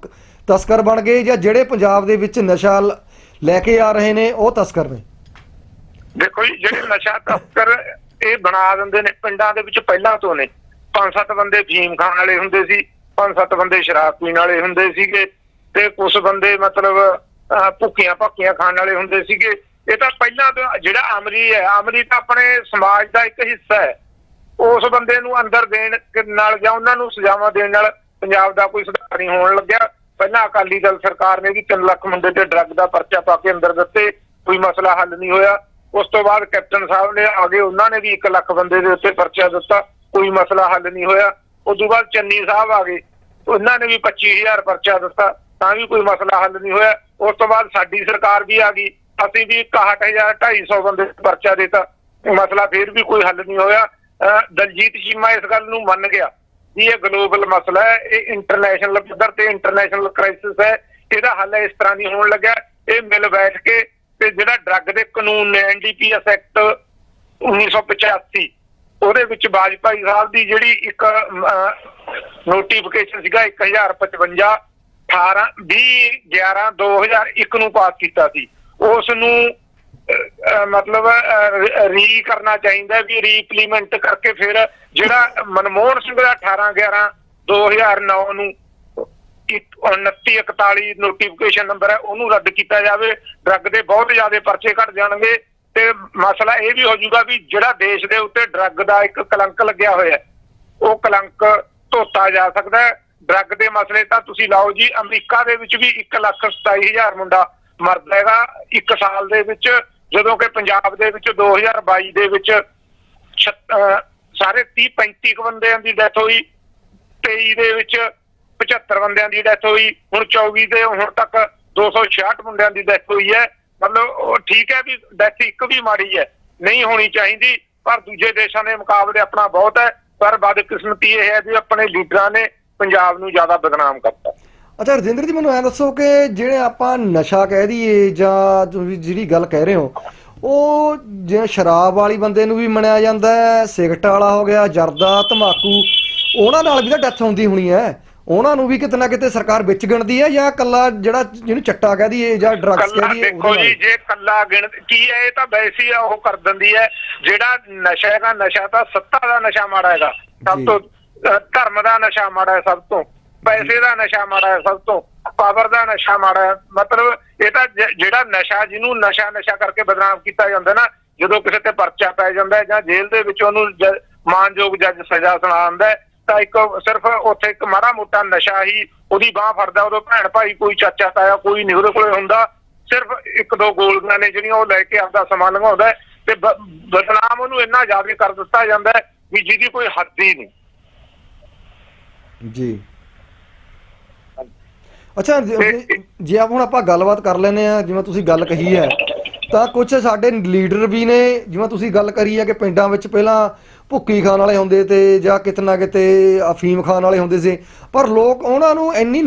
S1: ਤਸਕਰ ਬਣ ਗਏ ਜਾਂ ਜਿਹੜੇ ਪੰਜਾਬ ਦੇ ਵਿੱਚ ਨਸ਼ਾ ਲੈ ਕੇ ਆ ਰਹੇ ਨੇ, ਉਹ ਤਸਕਰ ਨੇ।
S2: ਦੇਖੋ ਜੀ, ਜਿਹੜੇ ਨਸ਼ਾ ਤਸਕਰ ਇਹ ਬਣਾ ਦਿੰਦੇ ਨੇ, ਪਿੰਡਾਂ ਦੇ ਵਿੱਚ ਪਹਿਲਾਂ ਤੋਂ ਨੇ। ਪੰਜ ਸੱਤ ਬੰਦੇ ਫੀਮ ਖਾਣ ਵਾਲੇ ਹੁੰਦੇ ਸੀ। ਪੰਜ ਸੱਤ ਬੰਦੇ ਸ਼ਰਾਬ ਪੀਣ ਵਾਲੇ ਹੁੰਦੇ ਸੀਗੇ ਤੇ ਕੁਝ ਬੰਦੇ ਮਤਲਬ ਭੁੱਖੀਆਂ ਭੱਕੀਆਂ ਖਾਣ ਵਾਲੇ ਹੁੰਦੇ ਸੀਗੇ। ਇਹ ਤਾਂ ਪਹਿਲਾਂ ਤੋਂ ਜਿਹੜਾ ਅਮਰੀ ਹੈ, ਅਮਰੀ ਤਾਂ ਆਪਣੇ ਸਮਾਜ ਦਾ ਇੱਕ ਹਿੱਸਾ ਹੈ। ਉਸ ਬੰਦੇ ਨੂੰ ਅੰਦਰ ਦੇਣ ਨਾਲ ਜਾਂ ਉਹਨਾਂ ਨੂੰ ਸਜ਼ਾਵਾਂ ਦੇਣ ਨਾਲ ਪੰਜਾਬ ਦਾ ਕੋਈ ਸੁਧਾਰ ਨਹੀਂ ਹੋਣ ਲੱਗਿਆ। ਪਹਿਲਾਂ ਅਕਾਲੀ ਦਲ ਸਰਕਾਰ ਨੇ ਵੀ 3 ਲੱਖ ਮੁੰਡੇ ਤੇ ਡਰੱਗ ਦਾ ਪਰਚਾ ਪਾ ਕੇ ਅੰਦਰ ਦਿੱਤੇ, ਕੋਈ ਮਸਲਾ ਹੱਲ ਨਹੀਂ ਹੋਇਆ। ਉਸ ਤੋਂ ਬਾਅਦ ਕੈਪਟਨ ਸਾਹਿਬ ਨੇ ਆਗੇ ਉਹਨਾਂ ਨੇ ਵੀ 1 ਲੱਖ ਬੰਦੇ ਦੇ ਉੱਤੇ ਪਰਚਾ ਦਿੱਤਾ, ਕੋਈ ਮਸਲਾ ਹੱਲ ਨਹੀਂ ਹੋਇਆ। ਉਸ ਤੋਂ ਬਾਅਦ ਚੰਨੀ ਸਾਹਿਬ ਆ ਗਏ। ਉਹਨਾਂ ਨੇ ਵੀ 25000 ਪਰਚਾ ਦਿੱਤਾ, ਤਾਂ ਵੀ ਕੋਈ ਮਸਲਾ ਹੱਲ ਨਹੀਂ ਹੋਇਆ। ਉਸ ਤੋਂ ਬਾਅਦ ਸਾਡੀ ਸਰਕਾਰ ਵੀ ਆ ਗਈ। ਅਸੀਂ ਵੀ 61000 250 ਬੰਦੇ ਪਰਚਾ ਦਿੱਤਾ। ਮਸਲਾ ਫੇਰ ਵੀ ਕੋਈ ਹੱਲ ਨਹੀਂ ਹੋਇਆ। ਦਲਜੀਤ ਚੀਮਾ ਇਸ ਗੱਲ ਨੂੰ ਮੰਨ ਗਿਆ ਵੀ ਇਹ ਗਲੋਬਲ ਮਸਲਾ ਹੈ, ਇਹ ਇੰਟਰਨੈਸ਼ਨਲ ਪੱਧਰ ਤੇ ਇੰਟਰਨੈਸ਼ਨਲ ਕ੍ਰਾਈਸਿਸ ਹੈ। ਇਹਦਾ ਹੱਲ ਇਸ ਤਰ੍ਹਾਂ ਨਹੀਂ ਹੋਣ ਲੱਗਾ ਇਹ ਮਿਲ ਬੈਠ ਕੇ ਤੇ ਜਿਹੜਾ ਡਰੱਗ ਦੇ ਕਾਨੂੰਨ ਨੇ ਐਨਡੀਪੀਐਸ ਐਕਟ 1985 ਉਹਦੇ ਵਿੱਚ ਬਾਜਪਾਈ ਸਾਹਿਬ ਦੀ ਜਿਹੜੀ ਇੱਕ ਨੋਟੀਫਿਕੇਸ਼ਨ ਸੀਗਾ 1055 18 20 11 2001 ਨੂੰ ਪਾਸ ਕੀਤਾ ਸੀ। ਉਸ ਨੂੰ ਮਤਲਬ ਰੀ ਕਰਨਾ ਚਾਹੀਦਾ ਵੀ ਰੀਪਲੀਮੈਂਟ ਕਰਕੇ ਫਿਰ ਜਿਹੜਾ ਮਨਮੋਹਨ ਸਿੰਘ ਦਾ 18 11 2009 ਨੂੰ 2941 ਨੋਟੀਫਿਕੇਸ਼ਨ ਨੰਬਰ ਹੈ, ਉਹਨੂੰ ਰੱਦ ਕੀਤਾ ਜਾਵੇ। ਡਰੱਗ ਦੇ ਬਹੁਤ ਜ਼ਿਆਦਾ ਪਰਚੇ ਘਟ ਜਾਣਗੇ। ਤੇ ਮਸਲਾ ਇਹ ਵੀ ਹੋ ਜਾਊਗਾ ਵੀ ਜਿਹੜਾ ਦੇਸ਼ ਦੇ ਉੱਤੇ ਡਰੱਗ ਦਾ ਇੱਕ ਕਲੰਕ ਲੱਗਿਆ ਹੋਇਆ ਉਹ ਕਲੰਕ ਧੋਤਾ ਜਾ ਸਕਦਾ ਹੈ। ਡਰੱਗ ਦੇ ਮਸਲੇ ਤਾਂ ਤੁਸੀਂ ਲਾਓ ਜੀ, ਅਮਰੀਕਾ ਦੇ ਵਿੱਚ ਵੀ 1 ਲੱਖ 27 ਹਜ਼ਾਰ ਮੁੰਡਾ ਮਰਦਾ ਹੈਗਾ। ਇੱਕ ਸਾਲ ਦੇ ਵਿੱਚ, ਜਦੋਂ ਕਿ ਪੰਜਾਬ ਦੇ ਵਿੱਚ 2022 ਦੇ ਵਿੱਚ ਛ- ਅਹ, ਸਾਰੇ 30 35 ਕੁ ਬੰਦਿਆਂ ਦੀ ਡੈਥ ਹੋਈ 23 ਦੇ ਵਿੱਚ 75 ਬੰਦਿਆਂ ਦੀ ਡੈਥ ਹੋਈ, ਹੁਣ 24 ਦੇ ਹੁਣ ਤੱਕ 266 ਮੁੰਡਿਆਂ ਦੀ ਡੈਥ ਹੋਈ ਹੈ। ਮਤਲਬ ਉਹ ਠੀਕ ਹੈ ਵੀ ਡੈਥ ਇੱਕ ਵੀ ਮਾੜੀ ਹੈ, ਨਹੀਂ ਹੋਣੀ ਚਾਹੀਦੀ, ਪਰ ਦੂਜੇ ਦੇਸ਼ਾਂ ਦੇ ਮੁਕਾਬਲੇ ਆਪਣਾ ਬਹੁਤ ਹੈ, ਪਰ ਬਦਕਿਸਮਤੀ ਇਹ ਹੈ ਵੀ ਆਪਣੇ ਲੀਡਰਾਂ ਨੇ ਪੰਜਾਬ ਨੂੰ ਜ਼ਿਆਦਾ ਬਦਨਾਮ ਕਰਤਾ।
S1: ਅੱਛਾ, ਰਜਿੰਦਰ ਜੀ, ਮੈਨੂੰ ਐ ਦੱਸੋ ਕਿ ਜਿਹੜੇ ਆਪਾਂ ਨਸ਼ਾ ਕਹਿ ਦਈਏ ਜਾਂ ਤੁਸੀਂ ਜਿਹੜੀ ਗੱਲ ਕਹਿ ਰਹੇ ਹੋ, ਉਹ ਜਿਵੇਂ ਸ਼ਰਾਬ ਵਾਲੀ ਬੰਦੇ ਨੂੰ ਵੀ ਮੰਨਿਆ ਜਾਂਦਾ ਹੈ, ਸਿਗਰਟ ਵਾਲਾ ਹੋ ਗਿਆ, ਜਰਦਾ ਤਮਾਕੂ ਉਹਨਾਂ ਨਾਲ ਵੀ ਤਾਂ ਡੈਥ ਹੁੰਦੀ ਹੋਣੀ ਹੈ। ਉਹਨਾਂ ਨੂੰ ਵੀ ਕਿਤੇ ਨਾ ਕਿਤੇ ਸਰਕਾਰ ਵਿੱਚ ਗਿਣਦੀ ਹੈ ਜਾਂ ਕੱਲਾ ਜਿਹੜਾ ਜਿਹਨੂੰ ਚੱਟਾ ਕਹਿ ਦਈਏ ਜਾਂ ਡਰੱਗਸ ਕਹਿ ਦਈਏ
S2: ਦੇਖੋ ਜੀ? ਜੇ ਕੱਲਾ ਗਿਣ ਕੀ ਹੈ ਇਹ ਤਾਂ ਵੈਸੇ ਹੀ ਉਹ ਕਰ ਦਿੰਦੀ ਹੈ ਜਿਹੜਾ ਨਸ਼ਾ ਹੈਗਾ ਨਸ਼ਾ ਤਾਂ ਸੱਤਾ ਦਾ ਨਸ਼ਾ ਮਾੜਾ ਹੈਗਾ ਸਭ। ਤੋਂ ਧਰਮ ਦਾ ਨਸ਼ਾ ਮਾੜਾ ਹੈ ਸਭ ਤੋਂ ਪੈਸੇ ਦਾ ਨਸ਼ਾ ਮਾੜਾ ਹੈ ਸਭ ਤੋਂ ਪਾਵਰ ਦਾ ਨਸ਼ਾ ਮਾੜਾ ਹੈ ਮਤਲਬ ਇਹ ਤਾਂ ਜਿਹੜਾ ਨਸ਼ਾ ਜਿਹਨੂੰ ਨਸ਼ਾ ਨਸ਼ਾ ਕਰਕੇ ਬਦਨਾਮ ਕੀਤਾ ਜਾਂਦਾ ਨਾ ਜਦੋਂ ਕਿਸੇ ਤੇ ਪਰਚਾ ਪੈ ਜਾਂਦਾ ਜਾਂ ਜੇਲ੍ਹ ਦੇ ਵਿੱਚ ਉਹਨੂੰ ਮਾਨਯੋਗ ਜੱਜ ਸਜ਼ਾ ਸੁਣਾਉਂਦਾ ਹੈ ਤਾਂ ਇੱਕ ਸਿਰਫ ਉੱਥੇ ਇੱਕ ਮਾੜਾ ਮੋਟਾ ਨਸ਼ਾ ਹੀ ਉਹਦੀ ਬਾਹ ਫੜਦਾ ਉਦੋਂ ਭੈਣ ਭਾਈ ਕੋਈ ਚਾਚਾ ਤਾਇਆ ਕੋਈ ਨਹੀਂ ਉਹਦੇ ਕੋਲੇ ਹੁੰਦਾ। ਸਿਰਫ ਇੱਕ ਦੋ ਗੋਲੀਆਂ ਨੇ ਜਿਹੜੀਆਂ ਉਹ ਲੈ ਕੇ ਆਪਦਾ ਸਮਾਨ ਲੰਘਾਉਂਦਾ ਤੇ ਬਦਨਾਮ ਉਹਨੂੰ ਇੰਨਾ ਜ਼ਿਆਦਾ ਕਰ ਦਿੱਤਾ ਜਾਂਦਾ ਵੀ ਜਿਹਦੀ ਕੋਈ ਹੱਦ ਹੀ ਨਹੀਂ।
S1: ਜੀ। ਅੱਛਾ ਜੇ- ਜੇ ਆਪ ਹੁਣ ਆਪਾਂ ਗੱਲਬਾਤ ਕਰ ਲੈਨੇ ਆ ਜਿਵੇਂ ਤੁਸੀਂ ਗੱਲ ਕਹੀ ਹੈ ਤਾਂ ਕੁਝ ਸਾਡੇ ਲੀਡਰ ਵੀ ਨੇ ਜਿਵੇਂ ਤੁਸੀਂ ਗੱਲ ਕਰੀ ਹੈ ਕਿ ਪਿੰਡਾਂ ਵਿੱਚ ਪਹਿਲਾਂ ਭੁੱਕੀ ਖਾਣ ਵਾਲੇ ਹੁੰਦੇ ਤੇ ਜਾਂ ਕਿਤੇ ਨਾ ਕਿਤੇ ਅਫੀਮ ਖਾਣ ਵਾਲੇ ਹੁੰਦੇ ਸੀ ਪਰ ਲੋਕ ਉਹਨਾਂ ਨੂੰ ਇੰਨੀ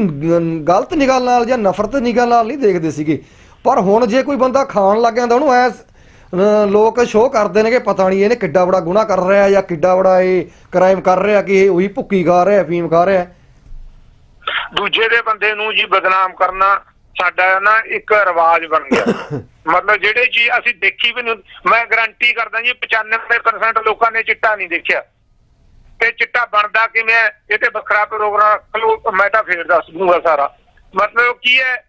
S1: ਗਲਤ ਨਿਗਾਹ ਨਾਲ ਜਾਂ ਨਫ਼ਰਤ ਨਿਗਾਹ ਨਾਲ ਨਹੀਂ ਦੇਖਦੇ ਸੀਗੇ। ਪਰ ਹੁਣ ਜੇ ਕੋਈ ਬੰਦਾ ਖਾਣ ਲੱਗ ਜਾਂਦਾ ਉਹਨੂੰ ਐ ਲੋਕ ਸ਼ੋਅ ਕਰਦੇ ਨੇ ਕਿ ਪਤਾ ਨਹੀਂ ਇਹਨੇ ਕਿੱਡਾ ਬੜਾ ਗੁਨਾਹ ਕਰ ਰਿਹਾ ਜਾਂ ਕਿੱਡਾ ਬੜਾ ਇਹ ਕ੍ਰਾਈਮ ਕਰ ਰਿਹਾ ਕਿ ਇਹ ਉਹੀ ਭੁੱਕੀ ਖਾ ਰਿਹਾ ਅਫੀਮ ਖਾ ਰਿਹਾ।
S2: ਦੂਜੇ ਦੇ ਬੰਦੇ ਨੂੰ ਜੀ ਬਦਨਾਮ ਕਰਨਾ ਸਾਡਾ ਨਾ ਇੱਕ ਰਿਵਾਜ ਬਣ ਗਿਆ। ਮਤਲਬ ਜਿਹੜੇ ਜੀ ਅਸੀਂ ਦੇਖੀ ਵੀ ਨਹੀਂ, ਮੈਂ ਗਾਰੰਟੀ ਕਰਦਾ ਜੀ 95% ਲੋਕਾਂ ਨੇ ਚਿੱਟਾ ਨਹੀਂ ਦੇਖਿਆ। ਤੇ ਚਿੱਟਾ ਬਣਦਾ ਕਿਵੇਂ ਇਹ ਤੇ ਵੱਖਰਾ ਪ੍ਰੋਗਰਾਮ ਖਲੋ, ਮੈਂ ਤਾਂ ਫੇਰ ਦੱਸ ਦੂੰਗਾ ਸਾਰਾ। ਮਤਲਬ ਕੀ ਹੈ?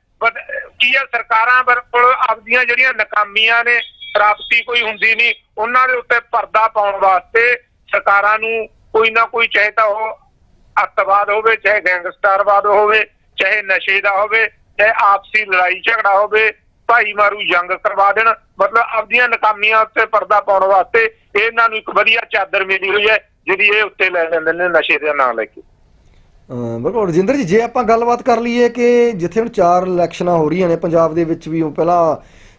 S2: ਕੀ ਹੈ? ਸਰਕਾਰਾਂ ਵਰ- ਕੋਲ ਆਪਦੀਆਂ ਜਿਹੜੀਆਂ ਨਾਕਾਮੀਆਂ ਨੇ, ਪ੍ਰਾਪਤੀ ਕੋਈ ਹੁੰਦੀ ਨਹੀਂ, ਉਹਨਾਂ ਦੇ ਉੱਤੇ ਪਰਦਾ ਪਾਉਣ ਵਾਸਤੇ ਸਰਕਾਰਾਂ ਨੂੰ ਕੋਈ ਨਾ ਕੋਈ, ਚਾਹੇ ਤਾਂ ਉਹ ਅੱਤਵਾਦ ਹੋਵੇ, ਚਾਹੇ ਗੈਂਗਸਟਰਵਾਦ ਹੋਵੇ, ਚਾਹੇ ਨਸ਼ੇ ਦਾ ਹੋਵੇ, ਚਾਹੇ ਆਪਸੀ ਲੜਾਈ ਝਗੜਾ ਹੋਵੇ ਭਾਈ ਮਾਰੂ ਜੰਗ ਕਰਵਾ ਦੇਣ। ਮਤਲਬ ਆਪਦੀਆਂ ਨਾਕਾਮੀਆਂ ਉੱਤੇ ਪਰਦਾ ਪਾਉਣ ਵਾਸਤੇ ਇਹਨਾਂ ਨੂੰ ਇੱਕ ਵਧੀਆ ਚਾਦਰ ਮਿਲੀ ਹੋਈ ਹੈ ਜਿਹਦੀ ਇਹ ਉੱਤੇ ਲੈ ਲੈਂਦੇ ਨੇ ਨਸ਼ੇ ਦੇ ਨਾਂ ਲੈ ਕੇ।
S1: ਬਿਲਕੁਲ। ਰਜਿੰਦਰ ਜੀ, ਜੇ ਆਪਾਂ ਗੱਲਬਾਤ ਕਰ ਲਈਏ ਕਿ ਜਿੱਥੇ ਹੁਣ ਚਾਰ ਇਲੈਕਸ਼ਨਾਂ ਹੋ ਰਹੀਆਂ ਨੇ ਪੰਜਾਬ ਦੇ ਵਿੱਚ ਵੀ ਪਹਿਲਾਂ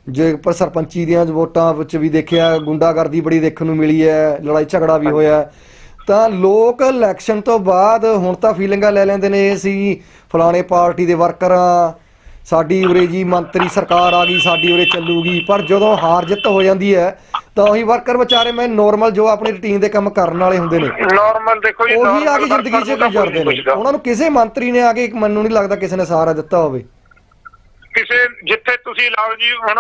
S1: ਜੇ ਪਰ ਸਰਪੰਚੀ ਦੀਆਂ ਵੋਟਾਂ ਵਿੱਚ ਵੀ ਦੇਖਿਆ, ਗੁੰਡਾਗਰਦੀ ਬੜੀ ਦੇਖਣ ਨੂੰ ਮਿਲੀ ਹੈ, ਲੜਾਈ ਝਗੜਾ ਵੀ ਹੋਇਆ ਤਾਂ ਲੋਕ ਇਲੈਕਸ਼ਨ ਤੋਂ ਬਾਅਦ ਹੁਣ ਤਾਂ ਫੀਲਿੰਗਾਂ ਲੈ ਲੈਂਦੇ ਨੇ, ਅਸੀਂ ਫਲਾਣੇ ਪਾਰਟੀ ਦੇ ਵਰਕਰਾਂ ਸਾਡੀ ਉਰੇ ਜੀ ਮੰਤਰੀ ਸਰਕਾਰ ਆ ਗਈ ਸਾਡੀ ਉਰੇ ਚੱਲੂਗੀ ਪਰ ਜਦੋਂ ਹਾਰ ਜਿੱਤ ਹੋ ਜਾਂਦੀ ਹੈ ਤਾਂ ਉਹੀ ਵਰਕਰ ਵਿਚਾਰੇ ਮੈਂ ਨੋਰਮਲ ਜੋ ਆਪਣੀ ਰੁਟੀਨ ਦੇ ਕੰਮ ਕਰਨ ਵਾਲੇ ਹੁੰਦੇ ਨੇ।
S2: ਨਾਰਮਲ ਦੇਖੋ ਜੀ
S1: ਉਹੀ ਆ ਕੇ ਜ਼ਿੰਦਗੀ 'ਚ ਗੁਜ਼ਰਦੇ ਨੇ। ਉਹਨਾਂ ਨੂੰ ਕਿਸੇ ਮੰਤਰੀ ਨੇ ਆ ਕੇ ਇੱਕ ਮੈਨੂੰ ਨਹੀਂ ਲੱਗਦਾ ਕਿਸੇ ਨੇ ਸਹਾਰਾ ਦਿੱਤਾ ਹੋਵੇ।
S2: ਕਿਸੇ ਜਿੱਥੇ ਤੁਸੀਂ ਲਾਓ ਜੀ ਹੁਣ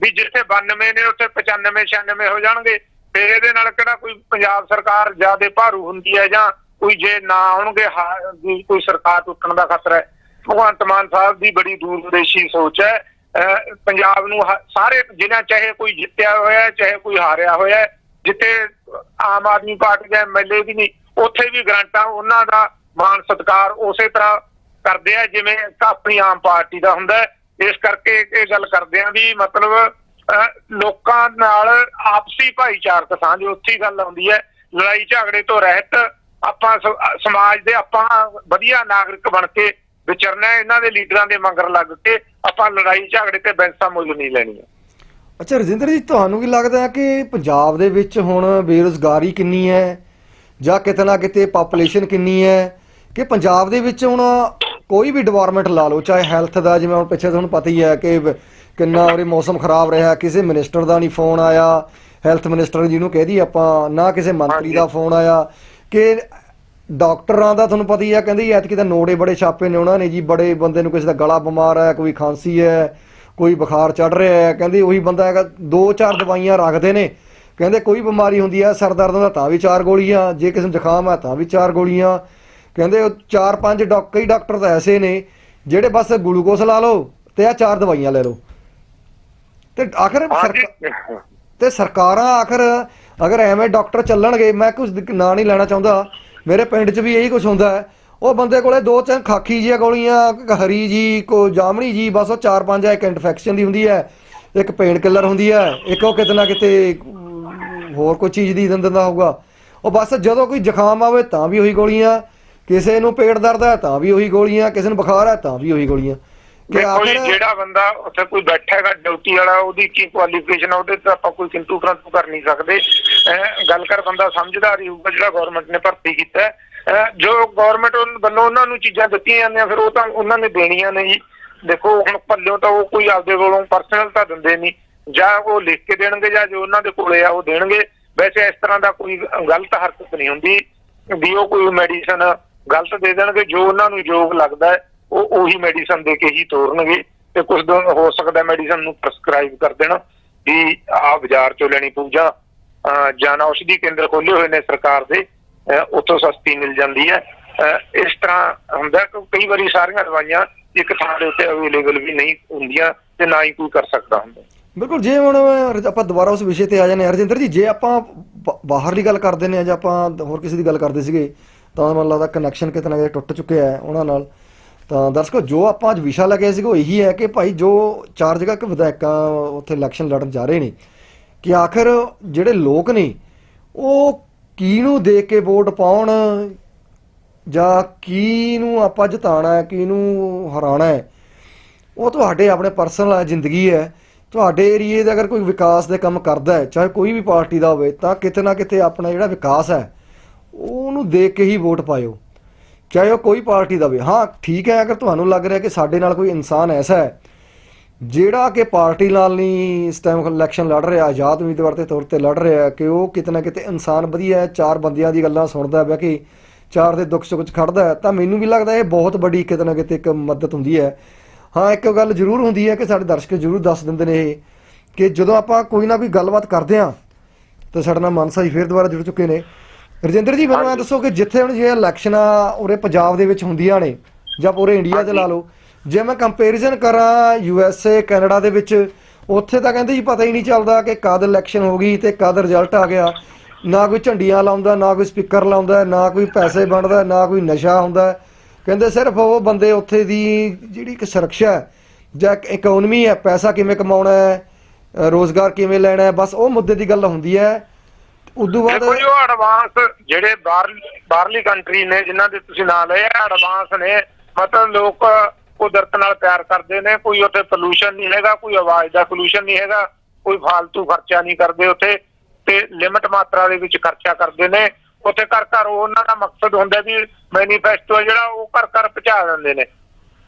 S2: ਵੀ ਜਿੱਥੇ 92 ਨੇ ਉੱਥੇ 95 96 ਹੋ ਜਾਣਗੇ ਤੇ ਇਹਦੇ ਨਾਲ ਕਿਹੜਾ ਕੋਈ ਪੰਜਾਬ ਸਰਕਾਰ ਜਿਆਦੇ ਭਾਰੂ ਹੁੰਦੀ ਹੈ ਜਾਂ ਕੋਈ ਜੇ ਨਾ ਆਉਣਗੇ ਕੋਈ ਸਰਕਾਰ ਟੁੱਟਣ ਦਾ ਖਤਰਾ ਹੈ? ਭਗਵੰਤ ਮਾਨ ਸਾਹਿਬ ਦੀ ਬੜੀ ਦੂਰਦੇਸ਼ੀ ਸੋਚ ਹੈ। ਅਹ ਪੰਜਾਬ ਨੂੰ ਸਾਰੇ ਜ਼ਿਲ੍ਹਿਆਂ ਚਾਹੇ ਕੋਈ ਜਿੱਤਿਆ ਹੋਇਆ ਚਾਹੇ ਕੋਈ ਹਾਰਿਆ ਹੋਇਆ ਹੈ ਜਿੱਥੇ ਆਮ ਆਦਮੀ ਪਾਰਟੀ ਦੇ ਐਮਐਲਏ ਵੀ ਨਹੀਂ ਉੱਥੇ ਵੀ ਗਰੰਟਾਂ ਉਹਨਾਂ ਦਾ ਮਾਨ ਸਤਕਾਰ ਉਸੇ ਤਰ੍ਹਾਂ ਕਰਦੇ ਆ ਜਿਵੇਂ ਆਪਣੀ ਆਮ ਪਾਰਟੀ ਦਾ ਹੁੰਦਾ ਇਸ ਕਰਕੇ ਇਹ ਗੱਲ ਕਰਦੇ ਆ ਵੀ ਮਤਲਬ ਅਹ, ਲੋਕਾਂ ਨਾਲ ਆਪਸੀ ਭਾਈਚਾਰਕ ਸਾਂਝ ਉੱਥੇ ਗੱਲ ਆਉਂਦੀ ਹੈ। ਲੜਾਈ ਝਗੜੇ ਤੋਂ ਰਹਿਤ ਆਪਾਂ ਸਮਾਜ ਦੇ ਆਪਾਂ ਵਧੀਆ ਨਾਗਰਿਕ ਬਣ ਕੇ ਵਿਚਰਨਾ ਇਹਨਾਂ ਦੇ ਲੀਡਰਾਂ ਦੇ ਮੰਗਰ ਲੱਗ ਕੇ ਆਪਾਂ ਲੜਾਈ ਝਗੜੇ ਤੇ ਬੈਂਸਾ ਮੁੱਲ ਨਹੀਂ ਲੈਣੀਆਂ।
S1: ਅੱਛਾ ਰਜਿੰਦਰ ਜੀ ਤੁਹਾਨੂੰ ਕੀ ਲੱਗਦਾ ਹੈ ਕਿ ਪੰਜਾਬ ਦੇ ਵਿੱਚ ਹੁਣ ਬੇਰੁਜ਼ਗਾਰੀ ਕਿੰਨੀ ਹੈ? ਜਾਂ ਕਿਤੇ ਨਾ ਕਿਤੇ ਪਾਪੂਲੇਸ਼ਨ ਕਿੰਨੀ ਹੈ? ਕਿ ਪੰਜਾਬ ਦੇ ਵਿੱਚ ਹੁਣ ਕੋਈ ਵੀ ਡਿਪਾਰਟਮੈਂਟ ਲਾ ਲਓ ਚਾਹੇ ਹੈਲਥ ਦਾ ਜਿਵੇਂ ਹੁਣ ਪਿੱਛੇ ਤੁਹਾਨੂੰ ਪਤਾ ਹੀ ਹੈ ਕਿ ਕਿੰਨਾ ਉਰੇ ਮੌਸਮ ਖਰਾਬ ਰਿਹਾ ਕਿਸੇ ਮਿਨਿਸਟਰ ਦਾ ਨਹੀਂ ਫੋਨ ਆਇਆ ਹੈਲਥ ਮਿਨਿਸਟਰ ਜਿਹਨੂੰ ਕਹਿ ਦਈਏ ਆਪਾਂ ਨਾ ਕਿਸੇ ਮੰਤਰੀ। ਦਾ ਫੋਨ ਆਇਆ ਕਿ ਡਾਕਟਰਾਂ ਦਾ ਤੁਹਾਨੂੰ ਪਤਾ ਹੀ ਆ ਕਹਿੰਦੇ ਐਤਕੀ ਤਾਂ ਨੋੜੇ ਬੜੇ ਛਾਪੇ ਨੇ ਉਹਨਾਂ ਨੇ ਜੀ ਬੜੇ ਬੰਦੇ ਨੂੰ ਕਿਸੇ ਦਾ ਗਲਾ ਬਿਮਾਰ ਹੈ ਕੋਈ ਖਾਂਸੀ ਹੈ ਕੋਈ ਬੁਖਾਰ ਚੜ ਰਿਹਾ ਹੈ ਕਹਿੰਦੇ ਉਹੀ ਬੰਦਾ ਹੈਗਾ ਦੋ ਚਾਰ ਦਵਾਈਆਂ ਰੱਖਦੇ ਨੇ। ਕਹਿੰਦੇ ਕੋਈ ਬਿਮਾਰੀ ਹੁੰਦੀ ਹੈ ਸਰ ਦਰਦ ਦਾ ਤਾਂ ਵੀ ਚਾਰ ਗੋਲੀਆਂ ਜੇ ਕਿਸੇ ਨੂੰ ਜ਼ੁਕਾਮ ਹੈ ਤਾਂ ਵੀ ਚਾਰ ਗੋਲੀਆਂ। ਕਹਿੰਦੇ ਉਹ ਚਾਰ ਪੰਜ ਡਾਕ ਕਈ ਡਾਕਟਰ ਤਾਂ ਐਸੇ ਨੇ ਜਿਹੜੇ ਬਸ ਗਲੂਕੋਸ ਲਾ ਲਓ ਤੇ ਆ ਚਾਰ ਦਵਾਈਆਂ ਲੈ ਲਓ। ਤੇ ਆਖਰ ਤੇ ਸਰਕਾਰਾਂ ਆਖਰ ਅਗਰ ਐਵੇਂ ਡਾਕਟਰ ਚੱਲਣਗੇ ਮੈਂ ਕੁਝ ਨਾਂ ਨਹੀਂ ਲੈਣਾ ਚਾਹੁੰਦਾ। ਮੇਰੇ ਪਿੰਡ 'ਚ ਵੀ ਇਹੀ ਕੁਝ ਹੁੰਦਾ ਹੈ। ਉਹ ਬੰਦੇ ਕੋਲੇ ਦੋ ਤਿੰਨ ਖਾਕੀ ਜੀਆਂ ਗੋਲੀਆਂ ਹਰੀ ਜੀ ਕੋ ਜਾਮਣੀ ਜੀ, ਬਸ ਉਹ ਚਾਰ ਪੰਜ ਇੱਕ ਇਨਫੈਕਸ਼ਨ ਦੀ ਹੁੰਦੀ ਹੈ, ਇੱਕ ਪੇਨ ਕਿਲਰ ਹੁੰਦੀ ਹੈ, ਇੱਕ ਉਹ ਕਿਤੇ ਨਾ ਕਿਤੇ ਹੋਰ ਕੋਈ ਚੀਜ਼ ਦੀ ਦਿੰਦਾ ਹੋਊਗਾ। ਉਹ ਬਸ ਜਦੋਂ ਕੋਈ ਜ਼ੁਕਾਮ ਆਵੇ ਤਾਂ ਵੀ ਉਹੀ ਗੋਲੀਆਂ, ਕਿਸੇ ਨੂੰ ਪੇਟ ਦਰਦ ਹੈ ਤਾਂ ਵੀ ਉਹੀ ਗੋਲੀਆਂ, ਕਿਸੇ ਨੂੰ ਬੁਖਾਰ ਹੈ ਤਾਂ ਵੀ ਉਹੀ ਗੋਲੀਆਂ। ਕਿ ਆਖਰ
S2: ਜਿਹੜਾ ਬੰਦਾ ਉੱਥੇ ਕੋਈ ਬੈਠਾ ਹੈਗਾ ਡਿਊਟੀ ਵਾਲਾ ਉਹਦੀ ਕੀ ਕੁਆਲੀਫਿਕੇਸ਼ਨ ਉਹਦੇ ਤੇ ਆਪਾਂ ਕੋਈ ਕਿੰਤੂ ਪ੍ਰੰਤੂ ਕਰ ਨਹੀਂ ਸਕਦੇ। ਗੱਲ ਕਰ ਬੰਦਾ ਸਮਝਦਾਰ ਹੀ ਹੋਊਗਾ ਜਿਹੜਾ ਗਵਰਨਮੈਂਟ ਨੇ ਭਰਤੀ ਕੀਤਾ। ਜੋ ਗਵਰਨਮੈਂਟ ਵੱਲੋਂ ਉਹਨਾਂ ਨੂੰ ਚੀਜ਼ਾਂ ਦਿੱਤੀਆਂ ਜਾਂਦੀਆਂ ਫਿਰ ਉਹ ਤਾਂ ਉਹਨਾਂ ਨੇ ਦੇਣੀਆਂ ਨੇ ਜੀ। ਦੇਖੋ ਹੁਣ ਪੱਲਿਓਂ ਤਾਂ ਉਹ ਕੋਈ ਆਪਦੇ ਕੋਲੋਂ ਪਰਸਨਲ ਤਾਂ ਦਿੰਦੇ ਨਹੀਂ। ਜਾਂ ਉਹ ਲਿਖ ਕੇ ਦੇਣਗੇ ਜਾਂ ਜੋ ਉਹਨਾਂ ਦੇ ਕੋਲੇ ਆ ਉਹ ਦੇਣਗੇ। ਵੈਸੇ ਇਸ ਤਰ੍ਹਾਂ ਦਾ ਕੋਈ ਗਲਤ ਹਰਕਤ ਨਹੀਂ ਹੁੰਦੀ। ਵੀ ਉਹ ਕੋਈ ਮੈਡੀਸਨ ਗਲਤ ਦੇ ਦੇਣਗੇ ਜੋ ਉਹਨਾਂ ਨੂੰ ਯੋਗ ਲੱਗਦਾ ਹੈ। ਉਹ ਉਹੀ ਮੈਡੀਸਨ ਦੇ ਕੇ ਹੀ ਤੋਰਨਗੇ ਤੇ ਕੁਝ ਦਿਨ ਹੋ ਸਕਦਾ ਮੈਡੀਸਨ ਨੂੰ ਪ੍ਰਸਕ੍ਰਾਈਬ ਕਰ ਦੇਣਾ ਵੀ ਆ ਬਾਜ਼ਾਰ ਚੋਂ ਲੈਣੀ ਪਊ ਜਾਂ ਜਨ ਔਸ਼ਧੀ ਕੇਂਦਰ ਖੋਲੇ ਹੋਏ ਨੇ ਸਰਕਾਰ ਦੇ ਉੱਥੋਂ ਸਸਤੀ ਮਿਲ ਜਾਂਦੀ ਹੈ। ਇਸ ਤਰ੍ਹਾਂ ਹੁੰਦਾ ਕਿ ਕਈ ਵਾਰੀ ਸਾਰੀਆਂ ਦਵਾਈਆਂ ਇੱਕ ਥਾਂ ਦੇ ਉੱਤੇ ਅਵੇਲੇਬਲ ਵੀ ਨਹੀਂ ਹੁੰਦੀਆਂ ਤੇ ਨਾ ਹੀ ਕੋਈ ਕਰ ਸਕਦਾ ਹੁੰਦਾ।
S1: ਬਿਲਕੁਲ, ਜੇ ਹੁਣ ਆਪਾਂ ਦੁਬਾਰਾ ਉਸ ਵਿਸ਼ੇ ਤੇ ਆ ਜਾਂਦੇ ਹਾਂ ਰਜਿੰਦਰ ਜੀ, ਜੇ ਆਪਾਂ ਬ- ਬਾਹਰਲੀ ਗੱਲ ਕਰਦੇ ਨੇ ਜਾਂ ਆਪਾਂ ਹੋਰ ਕਿਸੇ ਦੀ ਗੱਲ ਕਰਦੇ ਸੀਗੇ, ਤਾਂ ਮੈਨੂੰ ਲੱਗਦਾ ਕਨੈਕਸ਼ਨ ਕਿਤੇ ਨਾ ਕਿਤੇ ਟੁੱਟ ਚੁੱਕਿਆ ਹੈ ਉਹਨਾਂ ਨਾਲ। ਤਾਂ ਦਰਸ਼ਕੋ, ਜੋ ਆਪਾਂ ਅੱਜ ਵਿਸ਼ਾ ਲੱਗਿਆ ਸੀਗਾ, ਉਹ ਇਹੀ ਹੈ ਕਿ ਭਾਈ ਜੋ ਚਾਰ ਜਗ੍ਹਾ ਕਿ ਵਿਧਾਇਕਾਂ ਉੱਥੇ ਇਲੈਕਸ਼ਨ ਲੜਨ ਜਾ ਰਹੇ ਨੇ, ਕਿ ਆਖਰ ਜਿਹੜੇ ਲੋਕ ਨੇ, ਉਹ ਕੀ ਨੂੰ ਦੇਖ ਕੇ ਵੋਟ ਪਾਉਣ, ਜਾਂ ਕੀ ਨੂੰ ਆਪਾਂ ਜਿਤਾਣਾ ਹੈ, ਕਿਹਨੂੰ ਹਰਾਣਾ ਹੈ, ਉਹ ਤੁਹਾਡੇ ਆਪਣੇ ਪਰਸਨਲ ਜ਼ਿੰਦਗੀ ਹੈ। ਤੁਹਾਡੇ ਏਰੀਏ ਦਾ ਅਗਰ ਕੋਈ ਵਿਕਾਸ ਦੇ ਕੰਮ ਕਰਦਾ ਹੈ, ਚਾਹੇ ਕੋਈ ਵੀ ਪਾਰਟੀ ਦਾ ਹੋਵੇ, ਤਾਂ ਕਿਤੇ ਨਾ ਕਿਤੇ ਆਪਣਾ ਜਿਹੜਾ ਵਿਕਾਸ ਹੈ, ਉਹਨੂੰ ਦੇਖ ਕੇ ਹੀ ਵੋਟ ਪਾਇਓ। ਚਾਹੇ ਉਹ ਕੋਈ ਪਾਰਟੀ ਦਾ ਹੋਵੇ ਹਾਂ, ਠੀਕ ਹੈ, ਅਗਰ ਤੁਹਾਨੂੰ ਲੱਗ ਰਿਹਾ ਕਿ ਸਾਡੇ ਨਾਲ ਕੋਈ ਇਨਸਾਨ ਐਸਾ ਹੈ, ਜਿਹੜਾ ਕਿ ਪਾਰਟੀ ਨਾਲ ਨਹੀਂ ਇਸ ਟਾਈਮ ਇਲੈਕਸ਼ਨ ਲੜ ਰਿਹਾ, ਆਜ਼ਾਦ ਉਮੀਦਵਾਰ ਦੇ ਤੌਰ ਤੇ ਲੜ ਰਿਹਾ ਕਿ ਉਹ ਕਿਤੇ ਨਾ ਕਿਤੇ ਇਨਸਾਨ ਵਧੀਆ ਹੈ, ਚਾਰ ਬੰਦਿਆਂ ਦੀ ਗੱਲਾਂ ਸੁਣਦਾ ਹੈ ਕਿ ਚਾਰ ਦੇ ਦੁੱਖ ਸੁੱਖ 'ਚ ਖੜਦਾ ਹੈ, ਤਾਂ ਮੈਨੂੰ ਵੀ ਲੱਗਦਾ ਇਹ ਬਹੁਤ ਵੱਡੀ ਕਿਤੇ ਨਾ ਕਿਤੇ ਇੱਕ ਮਦਦ ਹੁੰਦੀ ਹੈ। ਹਾਂ, ਇੱਕ ਗੱਲ ਜ਼ਰੂਰ ਹੁੰਦੀ ਹੈ ਕਿ ਸਾਡੇ ਦਰਸ਼ਕ ਜ਼ਰੂਰ ਦੱਸ ਦਿੰਦੇ ਨੇ ਇਹ, ਕਿ ਜਦੋਂ ਆਪਾਂ ਕੋਈ ਨਾ ਕੋਈ ਗੱਲਬਾਤ ਕਰਦੇ ਹਾਂ, ਤਾਂ ਸਾਡੇ ਨਾਲ ਮਾਨਸਾ ਜੀ ਫੇਰ ਦੁਬਾਰਾ ਜੁੜ ਚੁੱਕੇ ਨੇ। ਰਜਿੰਦਰ ਜੀ ਮੈਨੂੰ ਇਹ ਦੱਸੋ ਕਿ ਜਿੱਥੇ ਹੁਣ ਜੇ ਇਲੈਕਸ਼ਨਾਂ ਉਰੇ ਪੰਜਾਬ ਦੇ ਵਿੱਚ ਹੁੰਦੀਆਂ ਨੇ ਜਾਂ ਪੂਰੇ ਇੰਡੀਆ 'ਚ ਲਾ ਲਓ ਜੇ ਮੈਂ ਕੰਪੈਰੀਜ਼ਨ ਕਰਾਂ ਯੂ ਐਸ ਏ ਕੈਨੇਡਾ ਦੇ ਵਿੱਚ ਉੱਥੇ ਤਾਂ ਕਹਿੰਦੇ ਜੀ ਪਤਾ ਹੀ ਨਹੀਂ ਚੱਲਦਾ ਕਿ ਕਦ ਇਲੈਕਸ਼ਨ ਹੋ ਗਈ ਤੇ ਕਦ ਰਿਜ਼ਲਟ ਆ ਗਿਆ। ਨਾ ਕੋਈ ਝੰਡੀਆਂ ਲਾਉਂਦਾ ਨਾ ਕੋਈ ਸਪੀਕਰ ਲਾਉਂਦਾ ਨਾ ਕੋਈ ਪੈਸੇ ਵੰਡਦਾ ਨਾ ਕੋਈ ਨਸ਼ਾ ਹੁੰਦਾ। ਕਹਿੰਦੇ ਸਿਰਫ ਉਹ ਬੰਦੇ ਉੱਥੇ ਦੀ ਜਿਹੜੀ ਕਿ ਸੁਰੱਖਿਆ ਜਾਂ ਇਕਨੋਮੀ ਹੈ ਪੈਸਾ ਕਿਵੇਂ ਕਮਾਉਣਾ ਹੈ ਰੋਜ਼ਗਾਰ ਕਿਵੇਂ ਲੈਣਾ ਹੈ ਬਸ ਉਹ ਮੁੱਦੇ ਦੀ ਗੱਲ ਹੁੰਦੀ ਹੈ। ਉਦੋਂ ਬਾਅਦ
S2: ਦੇਖੋ ਜੀ, ਉਹ ਐਡਵਾਂਸ ਜਿਹੜੇ ਬਾਹਰ ਬਾਹਰਲੀ ਕੰਟਰੀ ਨੇ, ਜਿਨ੍ਹਾਂ ਦੇ ਤੁਸੀਂ ਨਾਂ ਲਏ ਐਡਵਾਂਸ ਨੇ। ਮਤਲਬ ਲੋਕ ਕੁਦਰਤ ਨਾਲ ਪਿਆਰ ਕਰਦੇ ਨੇ, ਕੋਈ ਉੱਥੇ ਪੋਲੂਸ਼ਨ ਨਹੀਂ ਹੈਗਾ, ਕੋਈ ਆਵਾਜ਼ ਦਾ ਪੋਲੂਸ਼ਨ ਨਹੀਂ ਹੈਗਾ, ਕੋਈ ਫालतू ਖਰਚਾ ਨਹੀਂ ਕਰਦੇ ਉੱਥੇ। ਤੇ ਲਿਮਟ ਮਾਤਰਾ ਦੇ ਵਿੱਚ ਖਰਚਾ ਕਰਦੇ ਨੇ। ਉੱਥੇ ਘਰ ਘਰ ਉਹਨਾਂ ਦਾ ਮਕਸਦ ਹੁੰਦਾ ਵੀ ਮੈਨੀਫੈਸਟੋ ਜਿਹੜਾ, ਉਹ ਘਰ ਘਰ ਪਹੁੰਚਾ ਦਿੰਦੇ ਨੇ।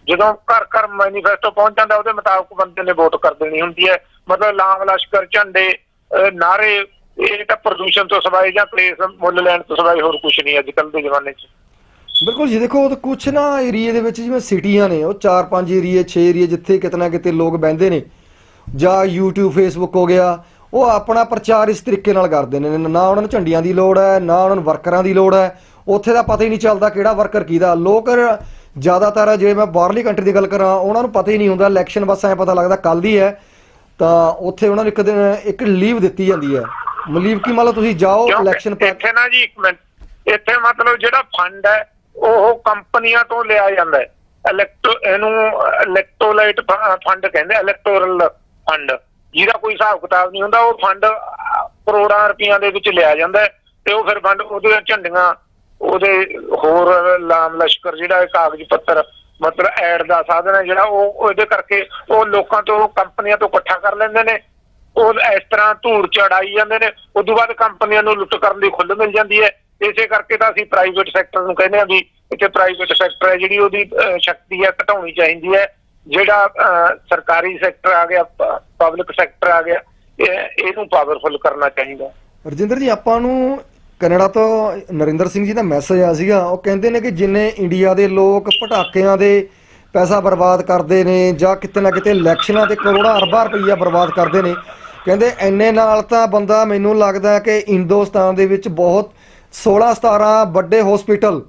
S2: ਜਦੋਂ ਘਰ ਘਰ ਮੈਨੀਫੈਸਟੋ ਪਹੁੰਚ ਜਾਂਦਾ, ਉਹਦੇ ਮੁਤਾਬਕ ਬੰਦੇ ਨੇ ਵੋਟ ਕਰ ਦੇਣੀ ਹੁੰਦੀ ਹੈ। ਮਤਲਬ ਲਾਮ ਲਸ਼ਕਰ ਝੰਡੇ, ਅਹ ਨਾਰੇ ਇਹ ਤਾਂ ਪ੍ਰਦੂਸ਼ਣ ਤੋਂ ਸਿਵਾਏ ਜਾਂ ਕਲੇਸ਼ ਮੁੱਲ ਲੈਣ ਤੋਂ ਸਿਵਾਏ ਹੋਰ ਕੁਝ ਨਹੀਂ ਅੱਜ ਕੱਲ ਦੇ ਜ਼ਮਾਨੇ 'ਚ।
S1: ਬਿਲਕੁਲ ਜੀ, ਦੇਖੋ, ਉਹ ਤਾਂ ਨਾ ਏਰੀਏ ਦੇ ਵਿੱਚ ਜਿਵੇਂ ਸਿਟੀਆਂ ਨੇ, ਉਹ 4-5 ਏਰੀਏ 6 ਏਰੀਏ ਜਿੱਥੇ ਕਿਤੇ ਕਿਤੇ ਲੋਕ ਬਹਿੰਦੇ ਨੇ, ਜਾਂ YouTube, Facebook ਹੋ ਗਿਆ, ਉਹ ਆਪਣਾ ਪ੍ਰਚਾਰ ਇਸ ਤਰੀਕੇ ਨਾਲ ਕਰਦੇ ਨੇ, ਨਾ ਉਹਨਾਂ ਨੂੰ ਝੰਡੀਆਂ ਦੀ ਲੋੜ ਹੈ, ਨਾ ਉਹਨਾਂ ਨੂੰ ਵਰਕਰਾਂ ਦੀ ਲੋੜ ਹੈ, ਉੱਥੇ ਦਾ ਪਤਾ ਹੀ ਨਹੀਂ ਚੱਲਦਾ ਕਿਹੜਾ ਵਰਕਰ ਕਿਹਦਾ। ਲੋਕ ਜ਼ਿਆਦਾਤਰ ਜੇ ਮੈਂ ਬਾਹਰਲੀ ਕੰਟਰੀ ਦੀ ਗੱਲ ਕਰਾਂ, ਉਹਨਾਂ ਨੂੰ ਪਤਾ ਹੀ ਨਹੀਂ ਹੁੰਦਾ ਇਲੈਕਸ਼ਨ ਬਸ ਐ ਪਤਾ ਲੱਗਦਾ ਕੱਲ ਦੀ ਹੈ, ਤਾਂ ਉੱਥੇ ਉਹਨਾਂ ਨੂੰ ਇੱਕ ਦਿਨ ਇੱਕ ਲੀਵ ਦਿੱਤੀ ਜਾਂਦੀ ਹੈ। ਲੀਵ ਕੀ ਮੰਨ ਲਓ ਤੁਸੀਂ ਜਾਓ
S2: ਕਿਉਂਕਿ
S1: ਇਲੈਕਸ਼ਨ
S2: ਇੱਥੇ ਨਾ ਜੀ ਇੱਕ ਮਿੰਟ ਇੱਥੇ ਮਤਲਬ ਜਿਹੜਾ ਫੰਡ ਹੈ ਉਹ ਕੰਪਨੀਆਂ ਤੋਂ ਲਿਆ ਜਾਂਦਾ ਹੈ। ਇਲੈਕਟ੍ਰੋ ਇਹਨੂੰ ਇਲੈਕਟ੍ਰੋਲਾਈਟ ਫੰਡ ਕਹਿੰਦੇ ਇਲੈਕਟੋਰਲ ਫੰਡ ਜਿਹਦਾ ਕੋਈ ਹਿਸਾਬ ਕਿਤਾਬ ਨਹੀਂ ਹੁੰਦਾ ਉਹ ਫੰਡ ਕਰੋੜਾਂ ਰੁਪਈਆਂ ਦੇ ਵਿੱਚ ਲਿਆ ਜਾਂਦਾ ਤੇ ਉਹ ਫਿਰ ਫੰਡ ਉਹਦੇ ਝੰਡੀਆਂ ਉਹਦੇ ਹੋਰ ਲਾਮ ਲਸ਼ਕਰ ਜਿਹੜਾ ਕਾਗਜ਼ ਪੱਤਰ ਮਤਲਬ ਐਡ ਦਾ ਸਾਧਨ ਹੈ ਜਿਹੜਾ ਉਹ ਉਹ ਇਹਦੇ ਕਰਕੇ ਉਹ ਲੋਕਾਂ ਤੋਂ ਕੰਪਨੀਆਂ ਤੋਂ ਇਕੱਠਾ ਕਰ ਲੈਂਦੇ ਨੇ। ਉਹ ਇਸ ਤਰ੍ਹਾਂ ਧੂੜ ਚੜਾਈ ਜਾਂਦੇ ਨੇ ਉਸ ਤੋਂ ਬਾਅਦ ਕੰਪਨੀਆਂ ਨੂੰ ਲੁੱਟ ਕਰਨ ਦੀ ਖੁੱਲ੍ਹ ਮਿਲ ਜਾਂਦੀ ਹੈ। ਇਸੇ ਕਰਕੇ ਤਾਂ ਅਸੀਂ ਪ੍ਰਾਈਵੇਟ ਸੈਕਟਰ ਨੂੰ ਕਹਿੰਦੇ ਆ ਵੀ ਇੱਥੇ ਪ੍ਰਾਈਵੇਟ ਸੈਕਟਰ ਹੈ, ਜਿਹੜੀ ਉਹਦੀ ਸ਼ਕਤੀ ਹੈ, ਘਟਾਉਣੀ ਚਾਹੀਦੀ ਹੈ। ਜਿਹੜਾ ਸਰਕਾਰੀ ਸੈਕਟਰ ਆ ਗਿਆ ਪਬਲਿਕ ਸੈਕਟਰ ਆ ਗਿਆ ਇਹਨੂੰ ਪਾਵਰਫੁਲ ਕਰਨਾ ਚਾਹੀਦਾ।
S1: ਰਜਿੰਦਰ ਜੀ, ਆਪਾਂ ਨੂੰ ਕੈਨੇਡਾ ਤੋਂ ਨਰਿੰਦਰ ਸਿੰਘ ਜੀ ਦਾ ਮੈਸੇਜ ਆ ਸੀਗਾ। ਉਹ ਕਹਿੰਦੇ ਨੇ ਕਿ ਜਿੰਨੇ ਇੰਡੀਆ ਦੇ ਲੋਕ ਪਟਾਕਿਆਂ ਦੇ ਪੈਸਾ ਬਰਬਾਦ ਕਰਦੇ ਨੇ ਜਾਂ ਕਿਤੇ ਨਾ ਕਿਤੇ ਇਲੈਕਸ਼ਨਾਂ ਤੇ ਕਰੋੜਾਂ ਅਰਬਾਂ ਰੁਪਈਆ ਬਰਬਾਦ ਕਰਦੇ ਨੇ ਕਹਿੰਦੇ ਐਨੇ ਨਾਲ ਤਾਂ ਬੰਦਾ ਮੈਨੂੰ ਲੱਗਦਾ ਕਿ ਹਿੰਦੁਸਤਾਨ ਦੇ ਵਿੱਚ ਬਹੁਤ 16 17 ਵੱਡੇ ਹਸਪੀਟਲ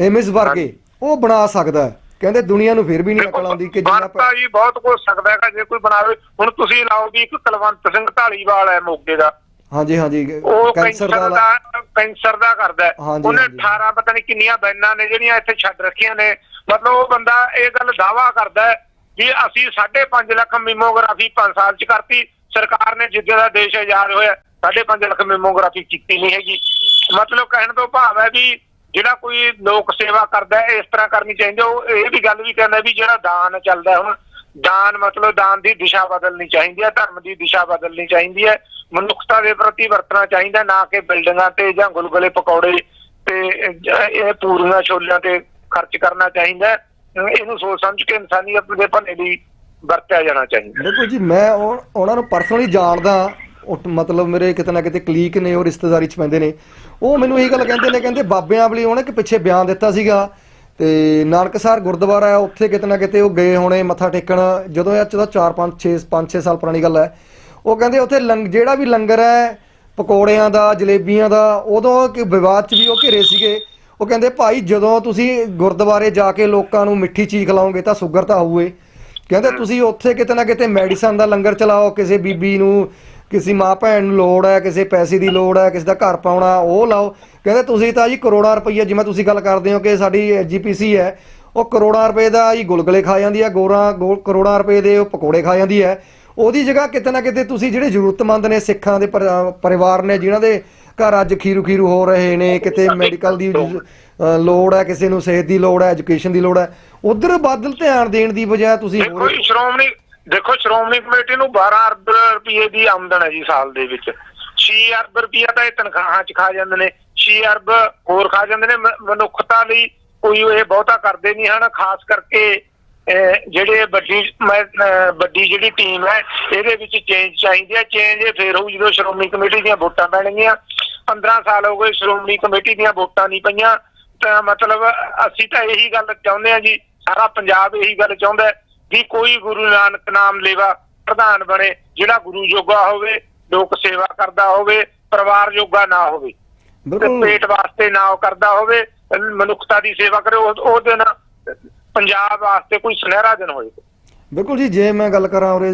S1: ਐਮਐਸ ਵਰਗੇ ਉਹ ਬਣਾ ਸਕਦਾ ਕਹਿੰਦੇ ਦੁਨੀਆ ਨੂੰ ਫਿਰ ਵੀ ਨਹੀਂ ਅਕਲ ਆਉਂਦੀ ਕਿ ਜਿੰਨਾ
S2: ਬਣਤਾ ਜੀ ਬਹੁਤ ਕੁਝ ਸਕਦਾ ਹੈਗਾ ਜੇ ਕੋਈ ਬਣਾਵੇ। ਹੁਣ ਤੁਸੀਂ ਲਾਓ ਵੀ ਇੱਕ ਕੁਲਵੰਤ ਸਿੰਘ ਢਾਲੀਵਾਲ ਹੈ ਮੋਗੇ ਦਾ।
S1: ਹਾਂਜੀ ਹਾਂਜੀ। ਕੈਂਸਰ ਦਾ
S2: ਕੈਂਸਰ ਦਾ ਕਰਦਾ ਉਹਨੇ
S1: ਹਾਂਜੀ।
S2: 18 ਪਤਾ ਨਹੀਂ ਕਿੰਨੀਆਂ ਬੈਨਾਂ ਨੇ ਜਿਹੜੀਆਂ ਇੱਥੇ ਛੱਡ ਰੱਖੀਆਂ ਨੇ। ਮਤਲਬ ਉਹ ਬੰਦਾ ਇਹ ਗੱਲ ਦਾਵਾ ਕਰਦਾ ਹੈ ਵੀ ਅਸੀਂ 5.5 ਲੱਖ ਮੈਮੋਗ੍ਰਾਫੀ 5 ਸਾਲ ਚ ਕਰਤੀ, ਸਰਕਾਰ ਨੇ ਜਿੱਦੇ ਦਾ ਦੇਸ਼ ਆਜ਼ਾਦ ਹੋਇਆ 5.5 ਲੱਖ ਮੈਮੋਗ੍ਰਾਫੀ ਕੀਤੀ ਨਹੀਂ ਹੈਗੀ। ਮਤਲਬ ਕਹਿਣ ਤੋਂ ਭਾਵ ਹੈ ਵੀ ਜਿਹੜਾ ਕੋਈ ਲੋਕ ਸੇਵਾ ਕਰਦਾ ਹੈ, ਇਸ ਤਰ੍ਹਾਂ ਕਰਨੀ ਚਾਹੀਦੀ ਹੈ। ਉਹ ਇਹ ਵੀ ਗੱਲ ਵੀ ਕਹਿੰਦਾ ਵੀ ਜਿਹੜਾ ਦਾਨ ਚੱਲਦਾ ਹੁਣ, ਦਾਨ ਮਤਲਬ ਦਾਨ ਦੀ ਦਿਸ਼ਾ ਬਦਲਣੀ ਚਾਹੀਦੀ ਹੈ, ਧਰਮ ਦੀ ਦਿਸ਼ਾ ਬਦਲਣੀ ਚਾਹੀਦੀ ਹੈ। ਮਨੁੱਖਤਾ ਦੇ ਪ੍ਰਤੀ ਵਰਤਣਾ ਚਾਹੀਦਾ, ਨਾ ਕਿ ਬਿਲਡਿੰਗਾਂ ਤੇ ਜਾਂ ਗੁਲਗੁਲੇ ਪਕੌੜੇ ਤੇ ਇਹ ਪੂਰੀਆਂ ਛੋਲਿਆਂ ਤੇ ਖਰਚ ਕਰਨਾ ਚਾਹੀਦਾ ਇਹਨੂੰ ਸੋਚ ਸਮਝ ਕੇ ਇਨਸਾਨੀਅਤ ਦੇ ਭਲੇ ਲਈ ਵਰਤਿਆ ਜਾਣਾ ਚਾਹੀਦਾ।
S1: ਬਿਲਕੁਲ ਜੀ, ਮੈਂ ਉਹਨਾਂ ਨੂੰ ਪਰਸਨਲੀ ਜਾਣਦਾ ਮਤਲਬ ਮੇਰੇ ਕਿਤੇ ਨਾ ਕਿਤੇ ਕਲੀਕ ਨੇ, ਉਹ ਰਿਸ਼ਤੇਦਾਰੀ ਚ ਪੈਂਦੇ ਨੇ। ਉਹ ਮੈਨੂੰ ਇਹ ਗੱਲ ਕਹਿੰਦੇ ਨੇ, ਕਹਿੰਦੇ ਬਾਬਿਆਂ ਵਾਲੀ ਉਹਨੇ ਕਿ ਪਿੱਛੇ ਬਿਆਨ ਦਿੱਤਾ ਸੀਗਾ, ਤੇ ਨਾਨਕਸਰ ਗੁਰਦੁਆਰਾ ਹੈ ਉੱਥੇ ਕਿਤੇ ਨਾ ਕਿਤੇ ਉਹ ਗਏ ਹੋਣੇ, ਮੱਥਾ ਟੇਕਣ। ਜਦੋਂ ਇਹ ਚਦਾ 4 5 6 5 6 ਸਾਲ ਪੁਰਾਣੀ ਗੱਲ ਹੈ, ਉਹ ਕਹਿੰਦੇ ਉੱਥੇ ਲੰਗ ਜਿਹੜਾ ਵੀ ਲੰਗਰ ਹੈ, ਪਕੌੜਿਆਂ ਦਾ, ਜਲੇਬੀਆਂ ਦਾ, ਉਦੋਂ ਕਿ ਵਿਵਾਦ ਚ ਵੀ ਉਹ ਘਿਰੇ ਸੀਗੇ। ਉਹ ਕਹਿੰਦੇ ਭਾਈ ਜਦੋਂ ਤੁਸੀਂ ਗੁਰਦੁਆਰੇ ਜਾ ਕੇ ਲੋਕਾਂ ਨੂੰ ਮਿੱਠੀ ਚੀਜ਼ ਖਿਲਾਓਗੇ ਤਾਂ ਸ਼ੂਗਰ ਤਾਂ ਹੋਊਏ ਕਹਿੰਦੇ ਤੁਸੀਂ ਉੱਥੇ ਕਿਤੇ ਨਾ ਕਿਤੇ ਮੈਡੀਸਨ ਦਾ ਲੰਗਰ ਚਲਾਓ ਕਿਸੇ ਬੀਬੀ ਨੂੰ ਕਿਸੇ ਮਾਂ ਭੈਣ ਨੂੰ ਲੋੜ ਹੈ ਕਿਸੇ ਪੈਸੇ ਦੀ ਲੋੜ ਹੈ ਕਿਸੇ ਦਾ ਘਰ ਪਾਉਣਾ ਉਹ ਲਾਓ। ਕਹਿੰਦੇ ਤੁਸੀਂ ਤਾਂ ਜੀ ਕਰੋੜਾਂ ਰੁਪਈਆ ਜਿਵੇਂ ਤੁਸੀਂ ਗੱਲ ਕਰਦੇ ਹੋ ਕਿ ਸਾਡੀ ਜੀਪੀਸੀ ਹੈ ਉਹ ਕਰੋੜਾਂ ਰੁਪਏ ਦਾ ਹੀ ਗੁਲਗੁਲੇ ਖਾ ਜਾਂਦੀ ਹੈ ਗੋਰਾਂ ਕਰੋੜਾਂ ਰੁਪਏ ਦੇ ਉਹ ਪਕੌੜੇ ਖਾ ਜਾਂਦੀ ਹੈ। ਉਹਦੀ ਜਗ੍ਹਾ ਕਿਤੇ ਨਾ ਕਿਤੇ ਤੁਸੀਂ ਜਿਹੜੇ ਜ਼ਰੂਰਤਮੰਦ ਨੇ ਸਿੱਖਾਂ ਦੇ ਪਰ- ਪਰਿਵਾਰ ਨੇ ਜਿਨ੍ਹਾਂ ਦੇ ਘਰ ਅੱਜ ਖੀਰੂ ਖੀਰੂ ਹੋ ਰਹੇ ਨੇ ਕਿਤੇ ਮੈਡੀਕਲ ਦੀ ਅ, ਲੋੜ ਹੈ ਕਿਸੇ ਨੂੰ ਸਿਹਤ ਦੀ ਲੋੜ ਹੈ ਐਜੂਕੇਸ਼ਨ ਦੀ ਲੋੜ ਹੈ। ਉਧਰ ਬਾਦਲ ਧਿਆਨ ਦੇਣ ਦੀ ਬਜਾਏ ਤੁਸੀਂ
S2: ਦੇਖੋ
S1: ਹੋਰ
S2: ਜੀ ਸ਼੍ਰੋਮਣੀ ਦੇਖੋ ਸ਼੍ਰੋਮਣੀ ਕਮੇਟੀ ਨੂੰ 12 ਅਰਬ ਰੁਪਏ ਦੀ ਆਮਦਨ ਹੈ ਜੀ ਸਾਲ ਦੇ ਵਿੱਚ। 6 ਅਰਬ ਰੁਪਏ ਤਾਂ ਇਹ ਤਨਖਾਹਾਂ ਚ ਖਾ ਜਾਂਦੇ ਨੇ 6 ਅਰਬ ਹੋਰ ਖਾ ਜਾਂਦੇ ਨੇ। ਮ- ਮਨੁੱਖਤਾ ਲਈ ਕੋਈ ਇਹ ਬਹੁਤਾ ਕਰਦੇ ਨਹੀਂ ਹਨ ਖਾਸ ਕਰਕੇ ਜਿਹੜੇ ਵੱਡੀ ਵੱਡੀ ਜਿਹੜੀ ਟੀਮ ਹੈ ਇਹਦੇ ਵਿੱਚ ਚੇਂਜ ਚਾਹੀਦੀ ਹੈ। ਚੇਂਜ ਇਹ ਫੇਰ ਹੋਊ ਜਦੋਂ ਸ਼੍ਰੋਮਣੀ ਕਮੇਟੀ ਦੀਆਂ ਵੋਟਾਂ ਪੈਣਗੀਆਂ। 15 ਸਾਲ ਹੋ ਗਏ ਸ਼੍ਰੋਮਣੀ ਕਮੇਟੀ ਦੀਆਂ ਵੋਟਾਂ ਨਹੀਂ ਪਈਆਂ। ਤਾਂ ਮਤਲਬ ਅਸੀਂ ਤਾਂ ਇਹੀ ਗੱਲ ਚਾਹੁੰਦੇ ਹਾਂ ਜੀ ਸਾਰਾ ਪੰਜਾਬ ਇਹੀ ਗੱਲ ਚਾਹੁੰਦਾ ਵੀ ਕੋਈ ਗੁਰੂ ਨਾਨਕ ਨਾਮ ਲੇਵਾ ਪ੍ਰਧਾਨ ਬਣੇ ਜਿਹੜਾ ਗੁਰੂ ਜੋਗਾ ਹੋਵੇ ਲੋਕ ਸੇਵਾ ਕਰਦਾ ਹੋਵੇ ਪਰਿਵਾਰ ਜੋਗਾ ਨਾ ਹੋਵੇ।
S1: ਬਿਲਕੁਲ।
S2: ਪੇਟ ਵਾਸਤੇ ਨਾ ਕਰਦਾ ਹੋਵੇ ਮਨੁੱਖਤਾ ਦੀ ਸੇਵਾ ਕਰੇ ਉਹ ਦਿਨ ਪੰਜਾਬ ਵਾਸਤੇ ਕੋਈ ਸੁਨਹਿਰਾ ਦਿਨ ਹੋਏ।
S1: ਬਿਲਕੁਲ ਜੀ, ਜੇ ਮੈਂ ਗੱਲ ਕਰਾਂ ਉਰੇ,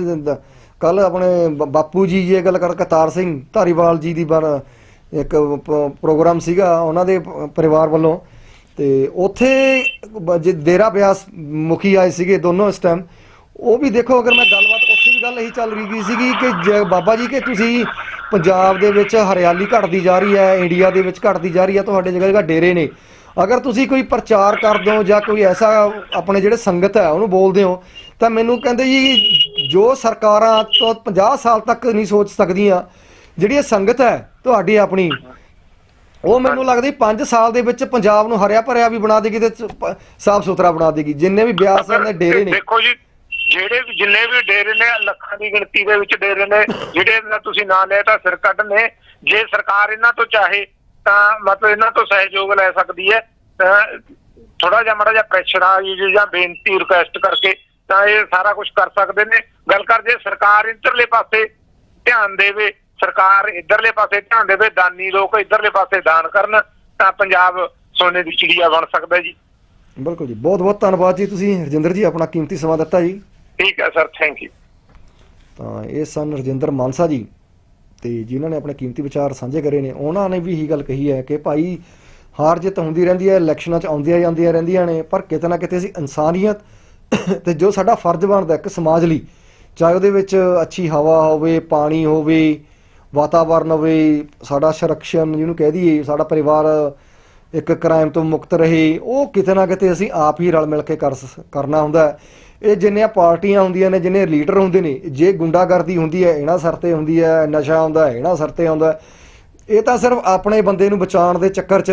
S1: ਕੱਲ ਆਪਣੇ ਬਾਪੂ ਜੀ ਇਹ ਗੱਲ ਕਰ, ਕਰਤਾਰ ਸਿੰਘ ਧਾਰੀਵਾਲ ਜੀ ਦੀ ਬਾਰ ਇੱਕ ਪ੍ਰੋਗਰਾਮ ਸੀਗਾ ਉਹਨਾਂ ਦੇ ਪਰਿਵਾਰ ਵੱਲੋਂ। ਤੇ ਉੱਥੇ ਜੇ ਡੇਰਾ ਬਿਆਸ ਮੁਖੀ ਆਏ ਸੀਗੇ ਦੋਨੋਂ ਇਸ ਟਾਈਮ ਉਹ ਵੀ ਦੇਖੋ ਅਗਰ ਮੈਂ ਗੱਲਬਾਤ, ਉੱਥੇ ਵੀ ਗੱਲ ਇਹੀ ਚੱਲ ਰਹੀ ਗਈ ਸੀਗੀ ਕਿ ਜ- ਬਾਬਾ ਜੀ ਕਿ ਤੁਸੀਂ ਪੰਜਾਬ ਦੇ ਵਿੱਚ ਹਰਿਆਲੀ ਘਟਦੀ ਜਾ ਰਹੀ ਹੈ, ਇੰਡੀਆ ਦੇ ਵਿੱਚ ਘਟਦੀ ਜਾ ਰਹੀ ਹੈ, ਤੁਹਾਡੇ ਜਗ੍ਹਾ ਜਗ੍ਹਾ ਡੇਰੇ ਨੇ। ਅਗਰ ਤੁਸੀਂ ਕੋਈ ਪ੍ਰਚਾਰ ਕਰਦੇ ਹੋ ਜਾਂ ਕੋਈ ਐਸਾ ਆਪਣੇ ਜਿਹੜੇ ਸੰਗਤ ਹੈ ਉਹਨੂੰ ਬੋਲਦੇ ਹੋ ਤਾਂ ਮੈਨੂੰ ਕਹਿੰਦੇ ਜੀ ਜੋ ਸਰਕਾਰਾਂ ਤੋਂ 50 ਸਾਲ ਤੱਕ ਨਹੀਂ ਸੋਚ ਸਕਦੀਆਂ ਜਿਹੜੀ ਇਹ ਸੰਗਤ ਹੈ ਤੁਹਾਡੀ ਆਪਣੀ ਉਹ ਮੈਨੂੰ ਲੱਗਦਾ 5 ਸਾਲ ਦੇ ਵਿੱਚ ਪੰਜਾਬ ਨੂੰ ਹਰਿਆ ਭਰਿਆ ਵੀ ਬਣਾ ਦੇਗੀ ਤੇ ਸਾਫ਼ ਸੁਥਰਾ ਬਣਾ ਦੇਗੀ। ਜਿੰਨੇ ਵੀ ਬਿਆਸ ਦੇ ਡੇਰੇ ਨੇ।
S2: ਦੇਖੋ ਜੀ ਜਿਹੜੇ ਵੀ ਜਿੰਨੇ ਵੀ ਡੇਰੇ ਨੇ ਲੱਖਾਂ ਦੀ ਗਿਣਤੀ ਦੇ ਵਿੱਚ ਡੇਰੇ ਨੇ ਜਿਹੜੇ ਤੁਸੀਂ ਨਾਂ ਲਿਆ ਤਾਂ ਸਿਰ ਕੱਢ ਨੇ ਜੇ ਸਰਕਾਰ ਇਹਨਾਂ ਤੋਂ ਚਾਹੇ ਤਾਂ ਮਤਲਬ ਇਹਨਾਂ ਤੋਂ ਸਹਿਯੋਗ ਲੈ ਸਕਦੀ ਹੈ। ਥੋੜਾ ਜਿਹਾ ਮਾੜਾ ਜਿਹਾ ਪ੍ਰੈਸ਼ਰ ਆ ਜੀ ਬੇਨਤੀ ਰਿਕੁਐਸਟ ਕਰਕੇ ਤਾਂ ਇਹ ਸਾਰਾ ਕੁਝ ਕਰ ਸਕਦੇ ਨੇ। ਗੱਲ ਕਰ ਜੇ ਸਰਕਾਰ ਇੱਧਰਲੇ ਪਾਸੇ ਧਿਆਨ ਦੇਵੇ ਸਰਕਾਰ ਇੱਧਰਲੇ ਪਾਸੇ ਧਿਆਨ ਦੇਵੇ ਦਾਨੀ ਲੋਕ ਇੱਧਰਲੇ ਪਾਸੇ ਦਾਨ ਕਰਨ ਤਾਂ ਪੰਜਾਬ ਸੋਨੇ ਦੀ ਚਿੜੀਆ ਬਣ ਸਕਦਾ ਜੀ।
S1: ਬਿਲਕੁਲ ਜੀ। ਬਹੁਤ ਬਹੁਤ ਧੰਨਵਾਦ ਜੀ ਤੁਸੀਂ। ਰਜਿੰਦਰ ਜੀ ਆਪਣਾ ਕੀਮਤੀ ਸਮਾਂ ਦਿੱਤਾ ਜੀ।
S2: ਠੀਕ ਹੈ ਸਰ ਥੈਂਕ ਯੂ
S1: ਤਾਂ ਇਹ ਸਨ ਰਜਿੰਦਰ ਮਾਨਸਾ ਜੀ। ਤੇ ਜਿਨ੍ਹਾਂ ਨੇ ਆਪਣੇ ਕੀਮਤੀ ਵਿਚਾਰ ਸਾਂਝੇ ਕਰੇ ਨੇ, ਉਹਨਾਂ ਨੇ ਵੀ ਇਹੀ ਗੱਲ ਕਹੀ ਹੈ ਕਿ ਭਾਈ ਹਾਰ ਜਿੱਤ ਹੁੰਦੀ ਰਹਿੰਦੀ ਹੈ, ਇਲੈਕਸ਼ਨਾਂ 'ਚ ਆਉਂਦੀਆਂ ਜਾਂਦੀਆਂ ਰਹਿੰਦੀਆਂ ਨੇ, ਪਰ ਕਿਤੇ ਨਾ ਕਿਤੇ ਅਸੀਂ ਇਨਸਾਨੀਅਤ ਤੇ ਜੋ ਸਾਡਾ ਫਰਜ਼ ਬਣਦਾ ਇੱਕ ਸਮਾਜ ਲਈ, ਚਾਹੇ ਉਹਦੇ ਵਿੱਚ ਅੱਛੀ ਹਵਾ ਹੋਵੇ, ਪਾਣੀ ਹੋਵੇ, ਵਾਤਾਵਰਨ ਹੋਵੇ, ਸਾਡਾ ਸੁਰੱਖਿਅਨ ਜਿਹਨੂੰ ਕਹਿ ਦਈਏ, ਸਾਡਾ ਪਰਿਵਾਰ ਇੱਕ ਕ੍ਰਾਈਮ ਤੋਂ ਮੁਕਤ ਰਹੇ, ਉਹ ਕਿਤੇ ਨਾ ਕਿਤੇ ਅਸੀਂ ਆਪ ਹੀ ਰਲ ਮਿਲ ਕੇ ਕਰ ਸ- ਕਰਨਾ ਹੁੰਦਾ ਇਹ ਜਿੰਨੀਆਂ ਪਾਰਟੀਆਂ ਹੁੰਦੀਆਂ ਨੇ, ਜਿੰਨੇ ਲੀਡਰ ਹੁੰਦੇ ਨੇ, ਜੇ ਗੁੰਡਾਗਰਦੀ ਹੁੰਦੀ ਹੈ, ਇਹਨਾਂ ਸਰ ਤੇ ਹੁੰਦੀ ਹੈ, ਨਸ਼ਾ ਆਉਂਦਾ ਹੈ, ਇਹਨਾਂ ਸਰ ਤੇ ਆਉਂਦਾ ਇਹ ਤਾਂ ਸਿਰਫ ਆਪਣੇ ਬੰਦੇ ਨੂੰ ਬਚਾਉਣ ਦੇ ਚੱਕਰ 'ਚ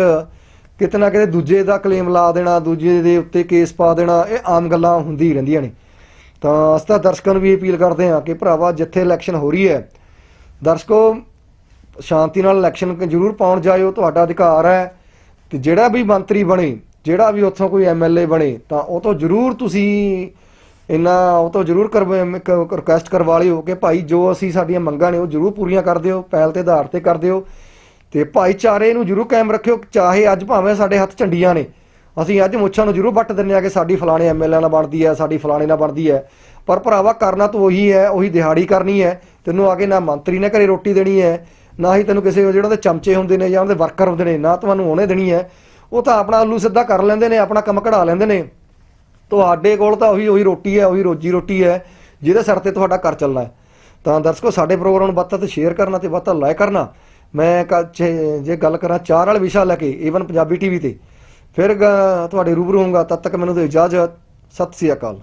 S1: ਕਿਤੇ ਨਾ ਕਿਤੇ ਦੂਜੇ ਦਾ ਕਲੇਮ ਲਾ ਦੇਣਾ, ਦੂਜੇ ਦੇ ਉੱਤੇ ਕੇਸ ਪਾ ਦੇਣਾ, ਇਹ ਆਮ ਗੱਲਾਂ ਹੁੰਦੀ ਰਹਿੰਦੀਆਂ ਨੇ। ਤਾਂ ਅਸੀਂ ਤਾਂ ਦਰਸ਼ਕਾਂ ਨੂੰ ਵੀ ਅਪੀਲ ਕਰਦੇ ਹਾਂ ਕਿ ਭਰਾਵਾ, ਜਿੱਥੇ ਇਲੈਕਸ਼ਨ ਹੋ ਰਹੀ ਹੈ, ਦਰਸ਼ਕੋ, ਸ਼ਾਂਤੀ ਨਾਲ ਇਲੈਕਸ਼ਨ ਜ਼ਰੂਰ ਪਾਉਣ ਜਾਇਓ, ਤੁਹਾਡਾ ਅਧਿਕਾਰ ਹੈ। ਤੇ ਜਿਹੜਾ ਵੀ ਮੰਤਰੀ ਬਣੇ, ਜਿਹੜਾ ਵੀ ਉੱਥੋਂ ਕੋਈ ਐਮਐਲਏ ਬਣੇ, ਤਾਂ ਉਹ ਤੋਂ ਜ਼ਰੂਰ ਤੁਸੀਂ ਇਹਨਾਂ ਉਹ ਤੋਂ ਜ਼ਰੂਰ ਰਿਕੁਐਸਟ ਕਰਵਾ ਲਿਓ ਕਿ ਭਾਈ ਜੋ ਅਸੀਂ ਸਾਡੀਆਂ ਮੰਗਾਂ ਨੇ ਉਹ ਜ਼ਰੂਰ ਪੂਰੀਆਂ ਕਰ ਦਿਓ, ਪਹਿਲ ਤੇ ਆਧਾਰ ਤੇ ਕਰ ਦਿਓ। ਤੇ ਭਾਈਚਾਰੇ ਨੂੰ ਜ਼ਰੂਰ ਕਾਇਮ ਰੱਖਿਓ, ਚਾਹੇ ਅੱਜ ਭਾਵੇਂ ਸਾਡੇ ਹੱਥ ਝੰਡੀਆਂ ਨੇ। ਅਸੀਂ ਅੱਜ ਮੁੱਛਾਂ ਨੂੰ ਜ਼ਰੂਰ ਵੱਟ ਦਿੰਦੇ ਆ ਕਿ ਸਾਡੀ ਫਲਾਣੇ ਐਮਐਲਏ ਨਾਲ ਬਣਦੀ ਹੈ, ਸਾਡੀ ਫਲਾਣੇ ਨਾਲ ਬਣਦੀ ਹੈ। ਪਰ ਭਰਾਵਾ ਕਰਨਾ ਤਾਂ ਉਹੀ ਹੈ, ਉਹੀ ਦਿਹਾੜੀ ਕਰਨੀ ਹੈ। ਤੈਨੂੰ ਆ ਕੇ ਨਾ ਮੰਤਰੀ ਨੇ ਘਰੇ ਰੋਟੀ ਦੇਣੀ ਹੈ, ਨਾ ਹੀ ਤੈਨੂੰ ਕਿਸੇ ਜਿਹੜਾ ਦੇ ਚਮਚੇ ਹੁੰਦੇ ਨੇ ਜਾਂ ਉਹਦੇ ਵਰਕਰ ਹੁੰਦੇ ਨੇ, ਨਾ ਤੁਹਾਨੂੰ ਉਹਨੇ ਦੇਣੀ ਹੈ। ਉਹ ਤਾਂ ਆਪਣਾ ਆਲੂ ਸਿੱਧਾ ਕਰ ਲੈਂਦੇ ਨੇ, ਆਪਣਾ ਕੰਮ ਕਢਾ ਲੈਂਦੇ ਨੇ। ਤੁਹਾਡੇ ਕੋਲ ਤਾਂ ਉਹੀ ਉਹੀ ਰੋਟੀ ਹੈ, ਉਹੀ ਰੋਜੀ ਰੋਟੀ ਹੈ, ਜਿਹਦੇ ਸਿਰ ਤੇ ਤੁਹਾਡਾ ਘਰ ਚੱਲਣਾ ਹੈ। ਤਾਂ ਦਰਸ਼ਕੋ, ਸਾਡੇ ਪ੍ਰੋਗਰਾਮ ਨੂੰ ਵੱਧ ਤੋਂ ਵੱਧ ਸ਼ੇਅਰ ਕਰਨਾ ਤੇ ਵੱਧ ਤੋਂ ਲਾਈਕ ਕਰਨਾ। ਮੈਂ ਕ- ਜੇ ਗੱਲ ਕਰਾਂ, ਚਾਰ ਵਾਲੇ ਵਿਸ਼ਾ ਲੈ ਕੇ ਈਵਨ ਪੰਜਾਬੀ ਟੀਵੀ ਤੇ, ਫਿਰ ਤੁਹਾਡੇ ਰੂਬਰੂ ਹੋਊਗਾ, ਤਦ ਤੱਕ ਮੈਨੂੰ ਦਿਓ ਇਜਾਜ਼ਤ, ਸਤਿ ਸ੍ਰੀ ਅਕਾਲ।